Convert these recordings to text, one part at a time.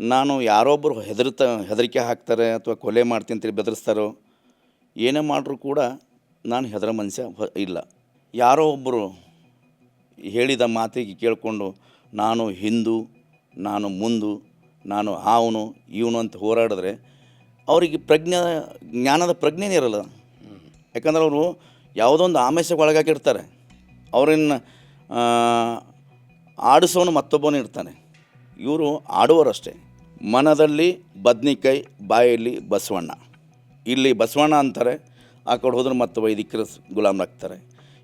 ನಾನು ಯಾರೊಬ್ಬರು ಹೆದರ್ತ ಹೆದರಿಕೆ ಹಾಕ್ತಾರೆ ಅಥವಾ ಕೊಲೆ ಮಾಡ್ತೀನಿ ಅಂತೇಳಿ ಬೆದರಿಸ್ತಾರೋ, ಏನೇ ಮಾಡಿದ್ರೂ ಕೂಡ ನಾನು ಹೆದರ ಮನುಷ್ಯ ಇಲ್ಲ. ಯಾರೋ ಒಬ್ಬರು ಹೇಳಿದ ಮಾತಿಗೆ ಕೇಳಿಕೊಂಡು, ನಾನು ಹಿಂದೂ, ನಾನು ಮುಂದು, ನಾನು ಆವನು, ಇವನು ಅಂತ ಹೋರಾಡಿದ್ರೆ ಅವರಿಗೆ ಪ್ರಜ್ಞೆ, ಜ್ಞಾನದ ಪ್ರಜ್ಞೆನೇ ಇರಲ್ಲ. ಯಾಕಂದ್ರೆ ಅವರು ಯಾವುದೋ ಒಂದು ಆಮಿಷಕ್ಕೆ ಒಳಗಾಕಿರ್ತಾರೆ ಅವರನ್ನು ಆಡಿಸೋನು ಮತ್ತೊಬ್ಬನು ಇರ್ತಾನೆ. ಇವರು ಆಡುವರಷ್ಟೇ ಮನದಲ್ಲಿ ಬದ್ನಿಕಾಯಿ ಬಾಯಲ್ಲಿ ಬಸವಣ್ಣ. ಇಲ್ಲಿ ಬಸವಣ್ಣ ಅಂತಾರೆ ಆ ಕಡೆ ಹೋದ್ರೆ ಮತ್ತೆ ವೈದಿಕರ ಗುಲಾಮರಾಗ್ತಾರೆ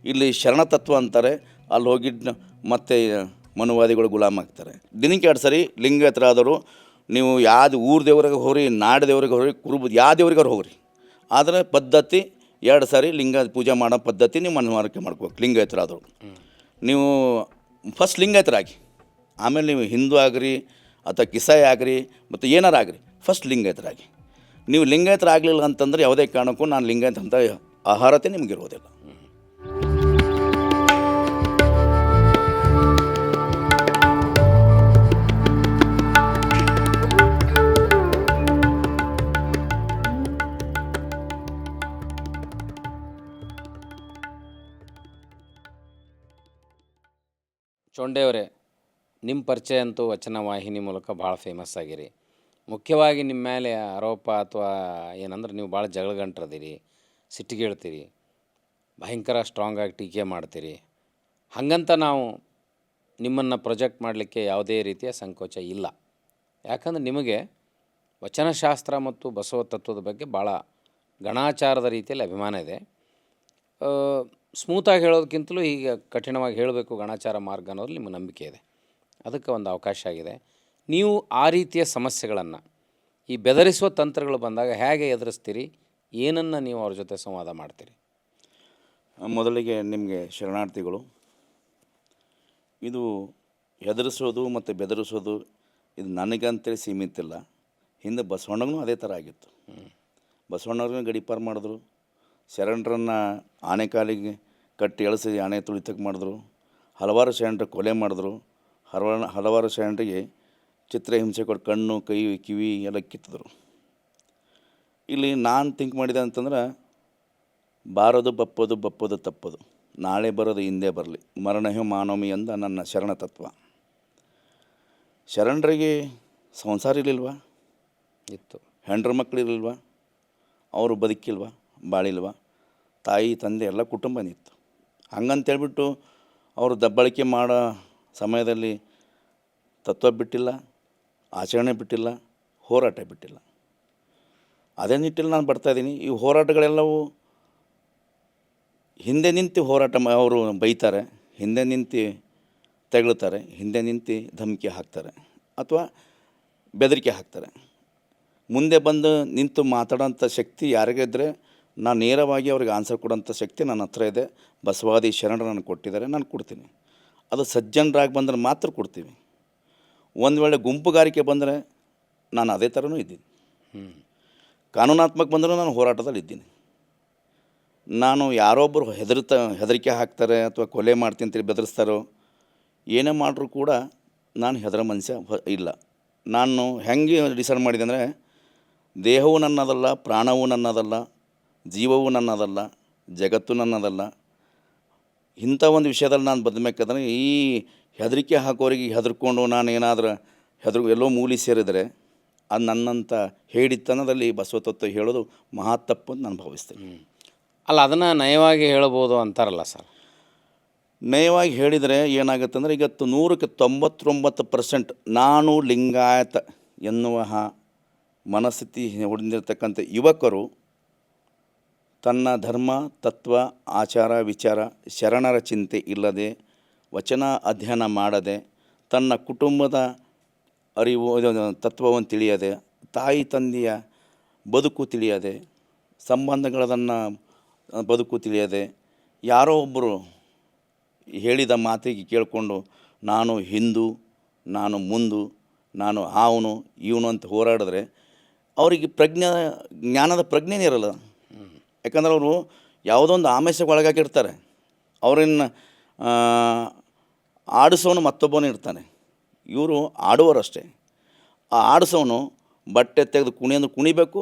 ಇಲ್ಲಿ ಶರಣ ತತ್ವ ಅಂತಾರೆ ಅಲ್ಲಿ ಹೋಗಿ ಮತ್ತೆ ಮನುವಾದಿಗಳು ಗುಲಾಮ್ ಆಗ್ತಾರೆ. ದಿನಕ್ಕೆ ಎರಡು ಸರಿ ಲಿಂಗೇತರಾದರು ನೀವು ಯಾವ್ದು ಊರು ದೇವ್ರಿಗೆ ಹೋಗ್ರಿ ನಾಡ ದೇವ್ರಿಗೆ ಹೋಗ್ರಿ ಕುರುಬ ಯಾವ ದೇವ್ರಿಗೆ ಅವ್ರು ಹೋಗ್ರಿ. ಆದರೆ ಪದ್ಧತಿ ಎರಡು ಸಾರಿ ಲಿಂಗ ಪೂಜೆ ಮಾಡೋ ಪದ್ಧತಿ ನೀವು ಮನವರಿಕೆ ಮಾಡ್ಕೋಬೇಕು ಲಿಂಗೇತರಾದರು ನೀವು ಫಸ್ಟ್ ಲಿಂಗಾಯತರಾಗಿ ಆಮೇಲೆ ನೀವು ಹಿಂದೂ ಆಗ್ರಿ ಅಥವಾ ಕಿಸಾಯಿ ಆಗ್ರಿ ಮತ್ತು ಏನಾರು ಆಗ್ರಿ. ಫಸ್ಟ್ ಲಿಂಗಾಯತರಾಗಿ. ನೀವು ಲಿಂಗಾಯತರಾಗಲಿಲ್ಲ ಅಂತಂದ್ರೆ ಯಾವುದೇ ಕಾರಣಕ್ಕೂ ನಾನು ಲಿಂಗಾಯತ ಅಂತ ಅರ್ಹತೆ ನಿಮಗಿರೋದಿಲ್ಲ ಚೊಂಡೆಯವರೇ ನಿಮ್ಮ ಪರಿಚಯ ಅಂತೂ ವಚನ ವಾಹಿನಿ ಮೂಲಕ ಭಾಳ ಫೇಮಸ್ ಆಗಿರಿ. ಮುಖ್ಯವಾಗಿ ನಿಮ್ಮ ಮೇಲೆ ಆರೋಪ ಅಥವಾ ಏನಂದ್ರೆ ನೀವು ಭಾಳ ಜಗಳಗಂಟ್ರದಿರಿ ಸಿಟ್ಟಿಗೇಳ್ತೀರಿ ಭಯಂಕರ ಸ್ಟ್ರಾಂಗ್ ಆಗಿ ಟೀಕೆ ಮಾಡ್ತೀರಿ. ಹಾಗಂತ ನಾವು ನಿಮ್ಮನ್ನು ಪ್ರೊಜೆಕ್ಟ್ ಮಾಡಲಿಕ್ಕೆ ಯಾವುದೇ ರೀತಿಯ ಸಂಕೋಚ ಇಲ್ಲ. ಯಾಕಂದ್ರೆ ನಿಮಗೆ ವಚನಶಾಸ್ತ್ರ ಮತ್ತು ಬಸವ ತತ್ವದ ಬಗ್ಗೆ ಭಾಳ ಗಣಾಚಾರದ ರೀತಿಯಲ್ಲಿ ಅಭಿಮಾನ ಇದೆ. ಸ್ಮೂತಾಗಿ ಹೇಳೋದಕ್ಕಿಂತಲೂ ಈಗ ಕಠಿಣವಾಗಿ ಹೇಳಬೇಕು ಗಣಾಚಾರ ಮಾರ್ಗ ಅನ್ನೋದು ನಿಮ್ಮ ನಂಬಿಕೆ ಇದೆ. ಅದಕ್ಕೆ ಒಂದು ಅವಕಾಶ ಆಗಿದೆ. ನೀವು ಆ ರೀತಿಯ ಸಮಸ್ಯೆಗಳನ್ನು, ಈ ಬೆದರಿಸುವ ತಂತ್ರಗಳು ಬಂದಾಗ ಹೇಗೆ ಎದುರಿಸ್ತೀರಿ? ಏನನ್ನು ನೀವು ಅವ್ರ ಜೊತೆ ಸಂವಾದ ಮಾಡ್ತೀರಿ? ಮೊದಲಿಗೆ ನಿಮಗೆ ಶರಣಾರ್ಥಿಗಳು, ಇದು ಹೆದರಿಸೋದು ಮತ್ತು ಬೆದರಿಸೋದು ಇದು ನನಗಂತೇಳಿ ಸೀಮಿತ ಇಲ್ಲ ಹಿಂದೆ ಬಸವಣ್ಣಗೂ ಅದೇ ಥರ ಆಗಿತ್ತು. ಬಸವಣ್ಣವ್ರನ್ನ ಗಡಿಪಾರು ಮಾಡಿದ್ರು. ಶರಣರನ್ನು ಆನೆಕಾಲಿಗೆ ಕಟ್ಟಿ ಎಳಸಿ ಆನೆ ತುಳಿತಕ್ಕೆ ಮಾಡಿದ್ರು. ಹಲವಾರು ಶರಣರ ಕೊಲೆ ಮಾಡಿದ್ರು. ಹಲವಾರು ಹಲವಾರು ಶರಣರಿಗೆ ಚಿತ್ರಹಿಂಸೆ ಕೊಟ್ಟು ಕಣ್ಣು ಕೈ ಕಿವಿ ಎಲ್ಲ ಕಿತ್ತಿದ್ರು. ಇಲ್ಲಿ ನಾನು ಥಿಂಕ್ ಮಾಡಿದೆ ಅಂತಂದ್ರೆ ಬಾರದು ಬಪ್ಪದು ಬಪ್ಪದು ತಪ್ಪದು. ನಾಳೆ ಬರೋದು ಹಿಂದೆ ಬರಲಿ. ಮರಣಹ್ಯ ಮಾನವಮಿ ಅಂದ ನನ್ನ ಶರಣ ತತ್ವ. ಶರಣರಿಗೆ ಸಂಸಾರ ಇರಲಿಲ್ವಾ? ಇತ್ತು. ಹೆಂಡ್ರ ಮಕ್ಕಳು ಇರಲಿಲ್ವಾ? ಅವರು ಬದುಕಿಲ್ವಾ? ಬಾಳಿಲ್ವಾ? ತಾಯಿ ತಂದೆ ಎಲ್ಲ ಕುಟುಂಬನೇ ಇತ್ತು. ಹಂಗಂತೇಳ್ಬಿಟ್ಟು ಅವರು ದಬ್ಬಳಿಕೆ ಮಾಡೋ ಸಮಯದಲ್ಲಿ ತತ್ವ ಬಿಟ್ಟಿಲ್ಲ, ಆಚರಣೆ ಬಿಟ್ಟಿಲ್ಲ, ಹೋರಾಟ ಬಿಟ್ಟಿಲ್ಲ. ಅದೇ ನಿಟ್ಟಿನಲ್ಲಿ ನಾನು ಬರ್ತಾಯಿದ್ದೀನಿ ಈ ಹೋರಾಟಗಳೆಲ್ಲವೂ ಹಿಂದೆ ನಿಂತು ಹೋರಾಟ ಅವರು ಬೈತಾರೆ, ಹಿಂದೆ ನಿಂತು ತೆಗಳುತ್ತಾರೆ ಹಿಂದೆ ನಿಂತು ಧಮಕಿ ಹಾಕ್ತಾರೆ ಅಥವಾ ಬೆದರಿಕೆ ಹಾಕ್ತಾರೆ. ಮುಂದೆ ಬಂದು ನಿಂತು ಮಾತಾಡೋಂಥ ಶಕ್ತಿ ಯಾರಿಗಿದ್ರೆ ನಾನು ನೇರವಾಗಿ ಅವ್ರಿಗೆ ಆನ್ಸರ್ ಕೊಡೋಂಥ ಶಕ್ತಿ ನನ್ನ ಹತ್ರ ಇದೆ. ಬಸವಾದಿ ಶರಣರು ನನಗೆ ಕೊಟ್ಟಿದ್ದಾರೆ, ನಾನು ಕೊಡ್ತೀನಿ. ಅದು ಸಜ್ಜನರಾಗಿ ಬಂದರೆ ಮಾತ್ರ ಕೊಡ್ತೀವಿ. ಒಂದು ವೇಳೆ ಗುಂಪುಗಾರಿಕೆ ಬಂದರೆ ನಾನು ಅದೇ ಥರನೂ ಇದ್ದೀನಿ. ಕಾನೂನಾತ್ಮಕ ಬಂದರೂ ನಾನು ಹೋರಾಟದಲ್ಲಿ ಇದ್ದೀನಿ. ನಾನು ಯಾರೊಬ್ಬರು ಹೆದರ್ತ ಹೆದರಿಕೆ ಹಾಕ್ತಾರೆ ಅಥವಾ ಕೊಲೆ ಮಾಡ್ತೀನಿ ಅಂತೇಳಿ ಬೆದರಿಸ್ತಾರೋ, ಏನೇ ಮಾಡಿದ್ರು ಕೂಡ ನಾನು ಹೆದರ ಮನುಷ್ಯ ಇಲ್ಲ. ನಾನು ಹೆಂಗೆ ಡಿಸೈಡ್ ಮಾಡಿದೆ ಅಂದರೆ, ದೇಹವು ನನ್ನದಲ್ಲ, ಪ್ರಾಣವೂ ನನ್ನದಲ್ಲ, ಜೀವವೂ ನನ್ನದಲ್ಲ, ಜಗತ್ತು ನನ್ನದಲ್ಲ ಇಂಥ ಒಂದು ವಿಷಯದಲ್ಲಿ ನಾನು ಬದಬೇಕಾದ್ರೆ ಈ ಹೆದರಿಕೆ ಹಾಕೋರಿಗೆ ಹೆದರ್ಕೊಂಡು ನಾನು ಏನಾದರೂ ಹೆದರು ಎಲ್ಲೋ ಮೂಲಿ ಸೇರಿದರೆ ಅದು ನನ್ನಂಥ ಹೇಳಿತನದಲ್ಲಿ ಬಸವತತ್ವ ಹೇಳೋದು ಮಹಾ ತಪ್ಪು ಅಂತ ನಾನು ಭಾವಿಸ್ತೇನೆ. ಅಲ್ಲ ಅದನ್ನು ನಯವಾಗಿ ಹೇಳ್ಬೋದು ಅಂತಾರಲ್ಲ ಸರ್? ನಯವಾಗಿ ಹೇಳಿದರೆ ಏನಾಗುತ್ತೆ ಅಂದರೆ ಇವತ್ತು ನೂರಕ್ಕೆ ತೊಂಬತ್ತೊಂಬತ್ತು ಪರ್ಸೆಂಟ್ ನಾನು ಲಿಂಗಾಯತ ಎನ್ನುವ ಮನಸ್ಥಿತಿ ಹೊಡೆದಿರ್ತಕ್ಕಂಥ ಯುವಕರು ತನ್ನ ಧರ್ಮ, ತತ್ವ, ಆಚಾರ, ವಿಚಾರ, ಶರಣರ ಚಿಂತೆ ಇಲ್ಲದೆ, ವಚನ ಅಧ್ಯಯನ ಮಾಡದೆ, ತನ್ನ ಕುಟುಂಬದ ಅರಿವು ತತ್ವವನ್ನು ತಿಳಿಯದೆ, ತಾಯಿ ತಂದೆಯ ಬದುಕು ತಿಳಿಯದೆ ಸಂಬಂಧಗಳದನ್ನು ಬದುಕು ತಿಳಿಯದೆ, ಯಾರೋ ಒಬ್ಬರು ಹೇಳಿದ ಮಾತಿಗೆ ಕೇಳಿಕೊಂಡು, ನಾನು ಹಿಂದೂ, ನಾನು ಮುಂದು, ನಾನು ಆವನು, ಇವನು ಅಂತ ಹೋರಾಡಿದ್ರೆ, ಅವರಿಗೆ ಪ್ರಜ್ಞಾ, ಜ್ಞಾನದ ಪ್ರಜ್ಞೆನೇ ಇರಲ್ಲ. ಯಾಕಂದ್ರೆ ಅವರು ಯಾವುದೋ ಒಂದು ಆಮಿಷಕ್ಕೆ ಒಳಗಾಕಿರ್ತಾರೆ ಅವ್ರನ್ನ ಆಡಿಸೋನು ಮತ್ತೊಬ್ಬನು ಇರ್ತಾನೆ. ಇವರು ಆಡುವರಷ್ಟೇ ಆ ಆಡಿಸೋನು ಬಟ್ಟೆ ತೆಗೆದು ಕುಣಿಯಂದು ಕುಣಿಬೇಕು,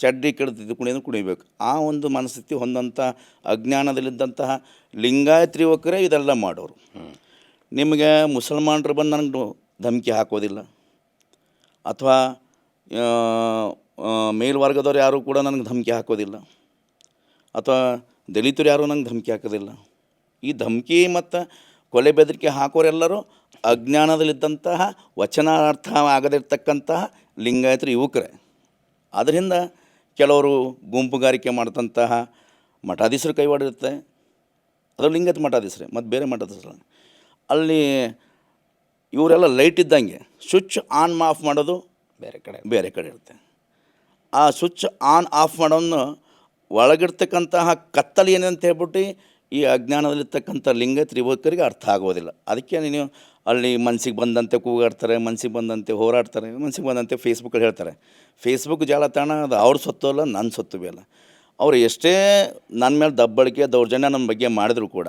ಚಡ್ಡಿ ಕೆಡ್ತಿದ್ದು ಕುಣಿಯೋದು ಕುಣಿಬೇಕು. ಆ ಒಂದು ಮನಸ್ಥಿತಿ ಹೊಂದಂಥ, ಅಜ್ಞಾನದಲ್ಲಿದ್ದಂತಹ ಲಿಂಗಾಯತ್ರಿ ಯುವಕರೇ ಇದೆಲ್ಲ ಮಾಡೋರು. ನಿಮಗೆ ಮುಸಲ್ಮಾನರು ಬಂದು ನನಗೆ ಧಮಕಿ ಹಾಕೋದಿಲ್ಲ. ಅಥವಾ ಮೇಲ್ವರ್ಗದವ್ರು ಯಾರೂ ಕೂಡ ನನಗೆ ಧಮಕಿ ಹಾಕೋದಿಲ್ಲ. ಅಥವಾ ದಲಿತರು ಯಾರೂ ನಂಗೆ ಧಮಕಿ ಹಾಕೋದಿಲ್ಲ. ಈ ಧಮಕಿ ಮತ್ತು ಕೊಲೆ ಬೆದರಿಕೆ ಹಾಕೋರೆಲ್ಲರೂ ಅಜ್ಞಾನದಲ್ಲಿದ್ದಂತಹ ವಚನಾರ್ಥ ಆಗದಿರ್ತಕ್ಕಂತಹ ಲಿಂಗಾಯತರು ಯುವಕರೇ. ಅದರಿಂದ ಕೆಲವರು ಗುಂಪುಗಾರಿಕೆ ಮಾಡ್ತಂತಹ ಮಠಾಧೀಶರು ಕೈವಾಡಿರುತ್ತೆ. ಅದು ಲಿಂಗಾಯತ ಮಠಾಧೀಶರೇ, ಮತ್ತು ಬೇರೆ ಮಠಾಧೀಶರು ಅಲ್ಲಿ ಇವರೆಲ್ಲ ಲೈಟ್ ಇದ್ದಂಗೆ, ಸ್ವಿಚ್ ಆನ್ ಆಫ್ ಮಾಡೋದು ಬೇರೆ ಕಡೆ ಬೇರೆ ಕಡೆ ಇರುತ್ತೆ. ಆ ಸ್ವಿಚ್ ಆನ್ ಆಫ್ ಮಾಡೋನ್ನು ಒಳಗಿರ್ತಕ್ಕಂತಹ ಕತ್ತಲು ಏನಿದೆ ಅಂತ ಹೇಳ್ಬಿಟ್ಟು ಈ ಅಜ್ಞಾನದಲ್ಲಿರ್ತಕ್ಕಂಥ ಲಿಂಗ ಯುವಕರಿಗೆ ಅರ್ಥ ಆಗೋದಿಲ್ಲ. ಅದಕ್ಕೆ ನೀವು ಅಲ್ಲಿ ಮನಸ್ಸಿಗೆ ಬಂದಂತೆ ಕೂಗಾಡ್ತಾರೆ ಮನಸ್ಸಿಗೆ ಬಂದಂತೆ ಹೋರಾಡ್ತಾರೆ ಮನಸ್ಸಿಗೆ ಬಂದಂತೆ ಫೇಸ್ಬುಕ್ಕಲ್ಲಿ ಹೇಳ್ತಾರೆ. ಫೇಸ್ಬುಕ್ ಜಾಲತಾಣ ಅದು ಅವ್ರ ಸೊತ್ತು ಅಲ್ಲ ನನ್ನ ಸೊತ್ತು ಬಿ ಅಲ್ಲ ಅವ್ರು ಎಷ್ಟೇ ನನ್ನ ಮೇಲೆ ದಬ್ಬಳಿಕೆ, ದೌರ್ಜನ್ಯ ನಮ್ಮ ಬಗ್ಗೆ ಮಾಡಿದ್ರು ಕೂಡ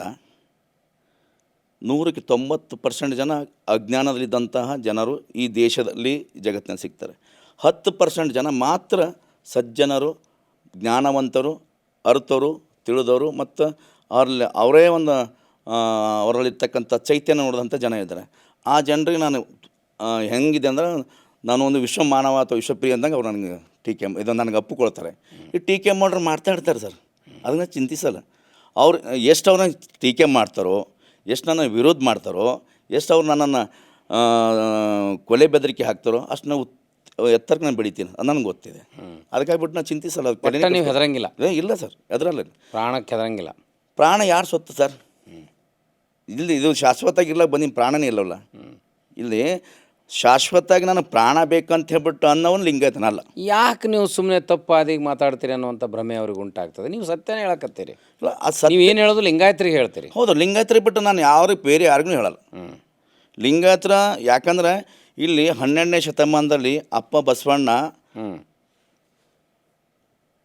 ನೂರಕ್ಕೆ ತೊಂಬತ್ತು ಪರ್ಸೆಂಟ್ ಜನ ಅಜ್ಞಾನದಲ್ಲಿದ್ದಂತಹ ಜನರು ಈ ದೇಶದಲ್ಲಿ ಜಗತ್ತಿನಲ್ಲಿ ಸಿಗ್ತಾರೆ. ಹತ್ತು ಪರ್ಸೆಂಟ್ ಜನ ಮಾತ್ರ ಸಜ್ಜನರು, ಜ್ಞಾನವಂತರು ಅರ್ಥರು ತಿಳಿದವರು ಮತ್ತು ಅವ್ರಲ್ಲಿ ಅವರೇ ಒಂದು ಅವರಲ್ಲಿರ್ತಕ್ಕಂಥ ಚೈತನ್ಯ ನೋಡಿದಂಥ ಜನ ಇದ್ದಾರೆ. ಆ ಜನರಿಗೆ ನಾನು ಹೆಂಗಿದೆ ಅಂದ್ರೆ ನಾನು ಒಂದು ವಿಶ್ವ ಮಾನವ ಅಥವಾ ವಿಶ್ವಪ್ರಿಯ ಅಂದಂಗೆ ಅವ್ರು ನನಗೆ ಟೀಕೆ, ಇದು ನನಗೆ ಒಪ್ಪಿಕೊಳ್ತಾರೆ. ಈ ಟೀಕೆ ಮಾಡ್ರೆ ಇರ್ತಾರೆ ಸರ್. ಅದನ್ನ ಚಿಂತಿಸಲ್ಲ. ಅವ್ರು ಎಷ್ಟು ಅವ್ರನ್ನ ಟೀಕೆ ಮಾಡ್ತಾರೋ, ಎಷ್ಟು ನನ್ನ ವಿರೋಧ ಮಾಡ್ತಾರೋ, ಎಷ್ಟು ಅವ್ರು ನನ್ನನ್ನು ಕೊಲೆ ಬೆದರಿಕೆ ಹಾಕ್ತಾರೋ ಅಷ್ಟು ನಾವು ಎತ್ತರಕ್ಕೆ ನಾನು ಬೆಳಿತೀನಿ ಅದು ನನಗೆ ಗೊತ್ತಿದೆ. ಅದಕ್ಕಾಗಿ ಬಿಟ್ಟು ನಾನು ಚಿಂತಿಸಲ್ಲ ಅದು ಒಟ್ಟ ನೀವು ಹೆದರಂಗಿಲ್ಲ? ಏ, ಇಲ್ಲ ಸರ್ ಅದರಲ್ಲ ಪ್ರಾಣಕ್ಕೆ ಹೆದರಂಗಿಲ್ಲ? ಪ್ರಾಣ ಯಾರು ಸೊತ್ತು ಸರ್? ಇಲ್ಲಿ ಇದು ಶಾಶ್ವತವಾಗಿಲ್ಲ ಬಂದಿನ ಪ್ರಾಣನೇ ಇಲ್ಲವಲ್ಲ? ಇಲ್ಲಿ ಶಾಶ್ವತಾಗಿ ನನಗೆ ಪ್ರಾಣ ಬೇಕಂತ ಹೇಳ್ಬಿಟ್ಟು ಅನ್ನೋನು ಲಿಂಗಾಯತನಲ್ಲ ಯಾಕೆ ನೀವು ಸುಮ್ಮನೆ ತಪ್ಪು ಅದಿಗೆ ಮಾತಾಡ್ತೀರಿ ಅನ್ನುವಂಥ ಭ್ರಮೆ ಅವ್ರಿಗೆ ಉಂಟಾಗ್ತದೆ. ನೀವು ಸತ್ಯನೇ ಹೇಳಕತ್ತೀರಿ. ಇಲ್ಲ ಅದು ನೀವು ಏನು ಹೇಳೋದು ಲಿಂಗಾಯತ್ರಿಗೆ ಹೇಳ್ತೀರಿ. ಹೌದು ಲಿಂಗಾಯತ್ರಿ ಬಿಟ್ಟು ನಾನು ಯಾವ ಬೇರೆ ಯಾರಿಗೂ ಹೇಳಲ್ಲ. ಹ್ಞೂ ಲಿಂಗಾಯತ್ರ ಯಾಕಂದ್ರೆ ಇಲ್ಲಿ ಹನ್ನೆರಡನೇ ಶತಮಾನದಲ್ಲಿ ಅಪ್ಪ ಬಸವಣ್ಣ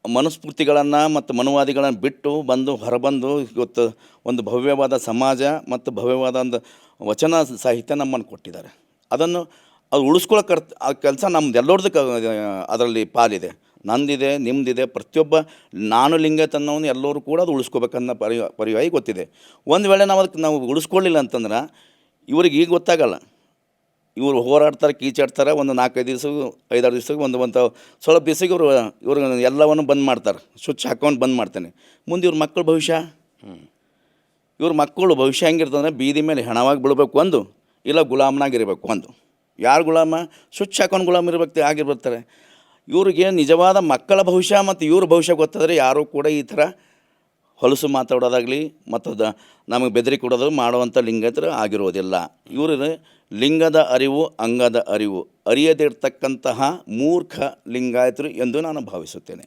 ಮನುಸ್ಫೂರ್ತಿಗಳನ್ನು ಮತ್ತು ಮನುವಾದಿಗಳನ್ನು ಬಿಟ್ಟು ಬಂದು ಹೊರಬಂದು ಇವತ್ತು ಒಂದು ಭವ್ಯವಾದ ಸಮಾಜ ಮತ್ತು ಭವ್ಯವಾದ ಒಂದು ವಚನ ಸಾಹಿತ್ಯ ನಮ್ಮನ್ನು ಕೊಟ್ಟಿದ್ದಾರೆ. ಅದನ್ನು ಅದು ಉಳಿಸ್ಕೊಳ್ಳೋ ಕರ್ತ ಆ ಕೆಲಸ ನಮ್ದು ಎಲ್ಲರದ್ದು ಕ ಅದರಲ್ಲಿ ಪಾಲಿದೆ. ನಂದಿದೆ ನಿಮ್ಮದಿದೆ ಪ್ರತಿಯೊಬ್ಬ ನಾನು ಲಿಂಗತನವನ್ನು ಎಲ್ಲರೂ ಕೂಡ ಅದು ಉಳಿಸ್ಕೋಬೇಕನ್ನೋ ಪರಿ ಪರಿವಾಗಿ ಗೊತ್ತಿದೆ. ಒಂದು ವೇಳೆ ನಾವು ಅದಕ್ಕೆ ನಾವು ಉಳಿಸ್ಕೊಳ್ಳಿಲ್ಲ ಅಂತಂದ್ರೆ ಇವ್ರಿಗೆ ಈಗ ಗೊತ್ತಾಗಲ್ಲ. ಇವರು ಹೋರಾಡ್ತಾರೆ ಕೀಚಾಡ್ತಾರೆ ಒಂದು ನಾಲ್ಕೈದು ದಿವಸ ಐದಾರು ದಿವ್ಸಕ್ಕೆ ಒಂದು ಒಂದು ಸ್ವಲ್ಪ ದಿವಸಕ್ಕೆ ಇವರು ಇವ್ರ ಎಲ್ಲವನ್ನು ಬಂದ್ ಮಾಡ್ತಾರೆ ಸ್ವಿಚ್ ಹಾಕೊಂಡು ಬಂದ್ ಮಾಡ್ತಾನೆ. ಮುಂದೆ ಇವ್ರ ಮಕ್ಕಳ ಭವಿಷ್ಯ? ಇವ್ರ ಮಕ್ಕಳು ಭವಿಷ್ಯ ಹೆಂಗಿರ್ತಂದ್ರೆ ಬೀದಿ ಮೇಲೆ ಹೆಣವಾಗಿ ಬಿಡಬೇಕು ಒಂದು ಇಲ್ಲ ಗುಲಾಮನಾಗಿರಬೇಕು ಒಂದು ಯಾರು ಗುಲಾಮ? ಸ್ವಿಚ್ ಹಾಕೊಂಡು ಗುಲಾಮ್ ಇರಬೇಕು ಆಗಿರ್ಬರ್ತಾರೆ ಇವ್ರಿಗೆ ನಿಜವಾದ ಮಕ್ಕಳ ಭವಿಷ್ಯ ಮತ್ತು ಇವ್ರ ಭವಿಷ್ಯ ಗೊತ್ತಾದರೆ ಯಾರೂ ಕೂಡ ಈ ಥರ ಹೊಲಸು ಮಾತಾಡೋದಾಗಲಿ ಮತ್ತು ದ ನಮಗೆ ಬೆದರಿ ಕೊಡೋದು ಮಾಡುವಂಥ ಲಿಂಗತರು ಆಗಿರೋದಿಲ್ಲ. ಇವರು ಲಿಂಗದ ಅರಿವು, ಅಂಗದ ಅರಿವು. ಅರಿಯದಿರ್ತಕ್ಕಂತಹ ಮೂರ್ಖ ಲಿಂಗಾಯತರು ಎಂದು ನಾನು ಭಾವಿಸುತ್ತೇನೆ.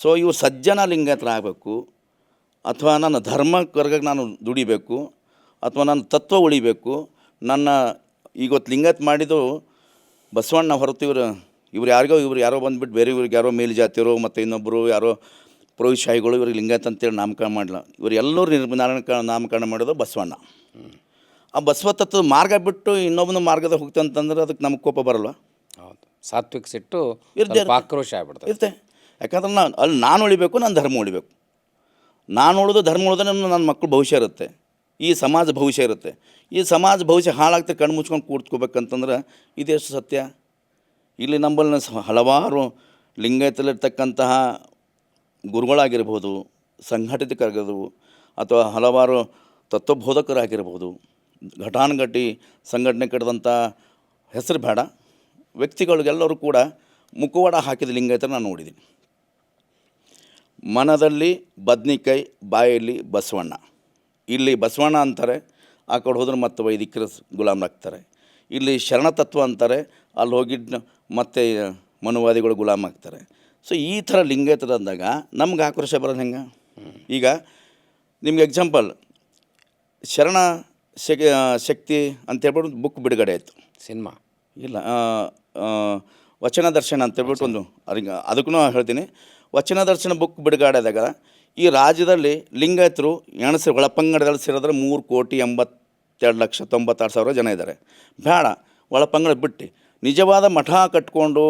ಸೊ ಇವು ಸಜ್ಜನ ಲಿಂಗಾಯತರಾಗಬೇಕು ಅಥವಾ ನನ್ನ ವರ್ಗಕ್ಕೆ ನಾನು ದುಡಿಬೇಕು, ಅಥವಾ ನನ್ನ ತತ್ವ ಉಳಿಬೇಕು. ನನ್ನ ಇವತ್ತು ಲಿಂಗತ್ ಮಾಡಿದ್ದು ಬಸವಣ್ಣ ಹೊರತು ಇವರು, ಇವ್ರು ಯಾರಿಗೋ, ಇವ್ರು ಯಾರೋ ಬಂದುಬಿಟ್ಟು ಬೇರೆ ಇವ್ರಿಗೆ ಯಾರೋ ಮೇಲ್ಜಾತಿಯರು, ಮತ್ತು ಇನ್ನೊಬ್ಬರು ಯಾರೋ ಪುರೋಹಿತಶಾಹಿಗಳು ಇವ್ರಿಗೆ ಲಿಂಗಾಯತ್ ಅಂತೇಳಿ ನಾಮಕರಣ ಮಾಡಲ್ಲ ಇವರೆಲ್ಲರೂ ಎಲ್ಲರೂ ನಾರಾಯಣ ನಾಮಕರಣ ಮಾಡೋದು ಬಸವಣ್ಣ. ಆ ಬಸವ ತತ್ವದ ಮಾರ್ಗ ಬಿಟ್ಟು ಇನ್ನೊಬ್ಬನ ಮಾರ್ಗದ ಹೋಗ್ತಂತಂದ್ರೆ ಅದಕ್ಕೆ ನಮಗೆ ಕೋಪ ಬರಲ್ಲ ಹೌದು. ಸಾತ್ವಿಕ ಸಿಟ್ಟು ಇರ್ತದೆ ಆಕ್ರೋಶ ಆಗ್ಬಿಡ್ತದೆ. ಇರುತ್ತೆ. ಯಾಕಂದ್ರೆ ನಾನು ಅಲ್ಲಿ ನಾನು ಉಳಿಬೇಕು ನಾನು ಧರ್ಮ ಉಳಿಬೇಕು. ನಾನು ಉಳಿದು ಧರ್ಮ ಉಳಿದ್ರೆ ನನ್ನ ಮಕ್ಕಳು ಭವಿಷ್ಯ ಇರುತ್ತೆ. ಈ ಸಮಾಜ ಭವಿಷ್ಯ ಇರುತ್ತೆ. ಈ ಸಮಾಜ ಭವಿಷ್ಯ ಹಾಳಾಗ್ತಾ ಕಣ್ಣು ಮುಚ್ಕೊಂಡು ಕೂತ್ಕೋಬೇಕಂತಂದ್ರೆ ಇದೆಷ್ಟು ಸತ್ಯ? ಇಲ್ಲಿ ನಂಬಲ್ಲಿ ಹಲವಾರು ಲಿಂಗಾಯತಲ್ಲಿರ್ತಕ್ಕಂತಹ ಗುರುಗಳಾಗಿರ್ಬೋದು ಸಂಘಟಿತರಾಗಿರ್ಬೋದು ಅಥವಾ ಹಲವಾರು ತತ್ವಬೋಧಕರಾಗಿರ್ಬೋದು, ಘಟಾನುಘಟಿ ಸಂಘಟನೆ ಕಟ್ಟಿದಂಥ ಹೆಸರು ಬೇಡ. ವ್ಯಕ್ತಿಗಳಿಗೆಲ್ಲರೂ ಕೂಡ ಮುಖವಾಡ ಹಾಕಿದ ಲಿಂಗಾಯತನ ನಾನು ನೋಡಿದ್ದೀನಿ. ಮನದಲ್ಲಿ ಬದ್ನಿಕಾಯಿ, ಬಾಯಲ್ಲಿ ಬಸವಣ್ಣ. ಇಲ್ಲಿ ಬಸವಣ್ಣ ಅಂತಾರೆ, ಆ ಕಡೆ ಹೋದ್ರೆ ಮತ್ತೆ ವೈದಿಕರು ಗುಲಾಮರಾಗ್ತಾರೆ ಇಲ್ಲಿ ಶರಣತತ್ವ ಅಂತಾರೆ, ಅಲ್ಲಿ ಹೋಗಿ ಮತ್ತೆ ಮನುವಾದಿಗಳು ಗುಲಾಮ್ ಆಗ್ತಾರೆ. ಸೊ ಈ ಥರ ಲಿಂಗೇತರ ಅಂದಾಗ ನಮ್ಗೆ ಆಕ್ರೋಶ ಬರೋದು ಹೆಂಗೆ? ಈಗ ನಿಮ್ಗೆ ಎಕ್ಸಾಂಪಲ್ ಶರಣ ಶಕ್ ಶಕ್ತಿ ಅಂತ ಒಂದು ಬುಕ್ ಬಿಡುಗಡೆ ಆಯಿತು. ಸಿನಿಮಾ. ಇಲ್ಲ ವಚನ ದರ್ಶನ ಅಂತ ಹೇಳ್ಬಿಟ್ಟು ಒಂದು ಅದಕ್ಕೆ ಅದಕ್ಕೂ ಹೇಳ್ತೀನಿ. ವಚನ ದರ್ಶನ ಬುಕ್ ಬಿಡುಗಡೆದಾಗ ಈ ರಾಜ್ಯದಲ್ಲಿ ಲಿಂಗಾಯತರು ಎಣಸಿ ಒಳಪಂಗಡದಲ್ಲಿ ಸೇರಿದ್ರೆ ಮೂರು ಕೋಟಿ ಎಂಬತ್ತೆರಡು ಲಕ್ಷ ತೊಂಬತ್ತಾರು ಸಾವಿರ ಜನ ಇದ್ದಾರೆ. ಬೇಡ ಒಳಪಂಗಡ ಬಿಟ್ಟು ನಿಜವಾದ ಮಠ ಕಟ್ಕೊಂಡು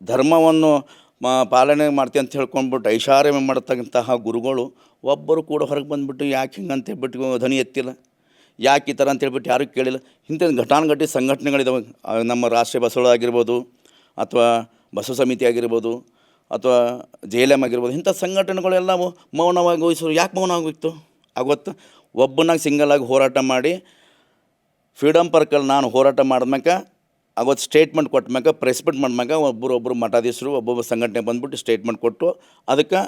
ಧರ್ಮವನ್ನು ಮ ಪಾಲನೆ ಮಾಡ್ತೀನಿ ಅಂತ ಹೇಳ್ಕೊಂಡ್ಬಿಟ್ಟು ಐಷಾರಾಮಿ ಮಾಡ್ತಕ್ಕಂತಹ ಗುರುಗಳು ಒಬ್ಬರು ಕೂಡ ಹೊರಗೆ ಬಂದುಬಿಟ್ಟು ಯಾಕೆ ಹಿಂಗೆ ಅಂತ ಹೇಳ್ಬಿಟ್ಟು ಧ್ವನಿ ಎತ್ತಿಲ್ಲ. ಯಾಕೆ ಈ ಥರ ಅಂತ ಹೇಳ್ಬಿಟ್ಟು ಯಾರೂ ಕೇಳಿಲ್ಲ. ಇಂಥ ಘಟಾನುಘಟಿ ಸಂಘಟನೆಗಳಿದಾವೆ. ನಮ್ಮ ರಾಷ್ಟ್ರೀಯ ಬಸವಳ ಆಗಿರ್ಬೋದು ಅಥವಾ ಬಸವ ಸಮಿತಿ ಆಗಿರ್ಬೋದು ಅಥವಾ ಜೆ ಎಲ್ ಎಂ ಆಗಿರ್ಬೋದು ಇಂಥ ಸಂಘಟನೆಗಳೆಲ್ಲ ಮೌನವಾಗಿ ವಹಿಸೋರು ಯಾಕೆ ಮೌನ ಆಗೋಯ್ತು? ಆಗೊತ್ತು? ಒಬ್ಬನಾಗ ಸಿಂಗಲ್ ಆಗಿ ಹೋರಾಟ ಮಾಡಿ ಫ್ರೀಡಮ್ ಪರ್ಕಲ್ಲಿ ನಾನು ಹೋರಾಟ ಮಾಡಿದ್ಮ್ಯಾಕ ಅವತ್ತು ಸ್ಟೇಟ್ಮೆಂಟ್ ಕೊಟ್ಮ್ಯಾಕ ಪ್ರೆಸ್ ಮೀಟ್ ಮ್ಯಾಗ ಒಬ್ಬರು ಒಬ್ಬರು ಮಠಾಧೀಶರು, ಒಬ್ಬೊಬ್ಬ ಸಂಘಟನೆ ಬಂದ್ಬಿಟ್ಟು ಸ್ಟೇಟ್ಮೆಂಟ್ ಕೊಟ್ಟು ಅದಕ್ಕೆ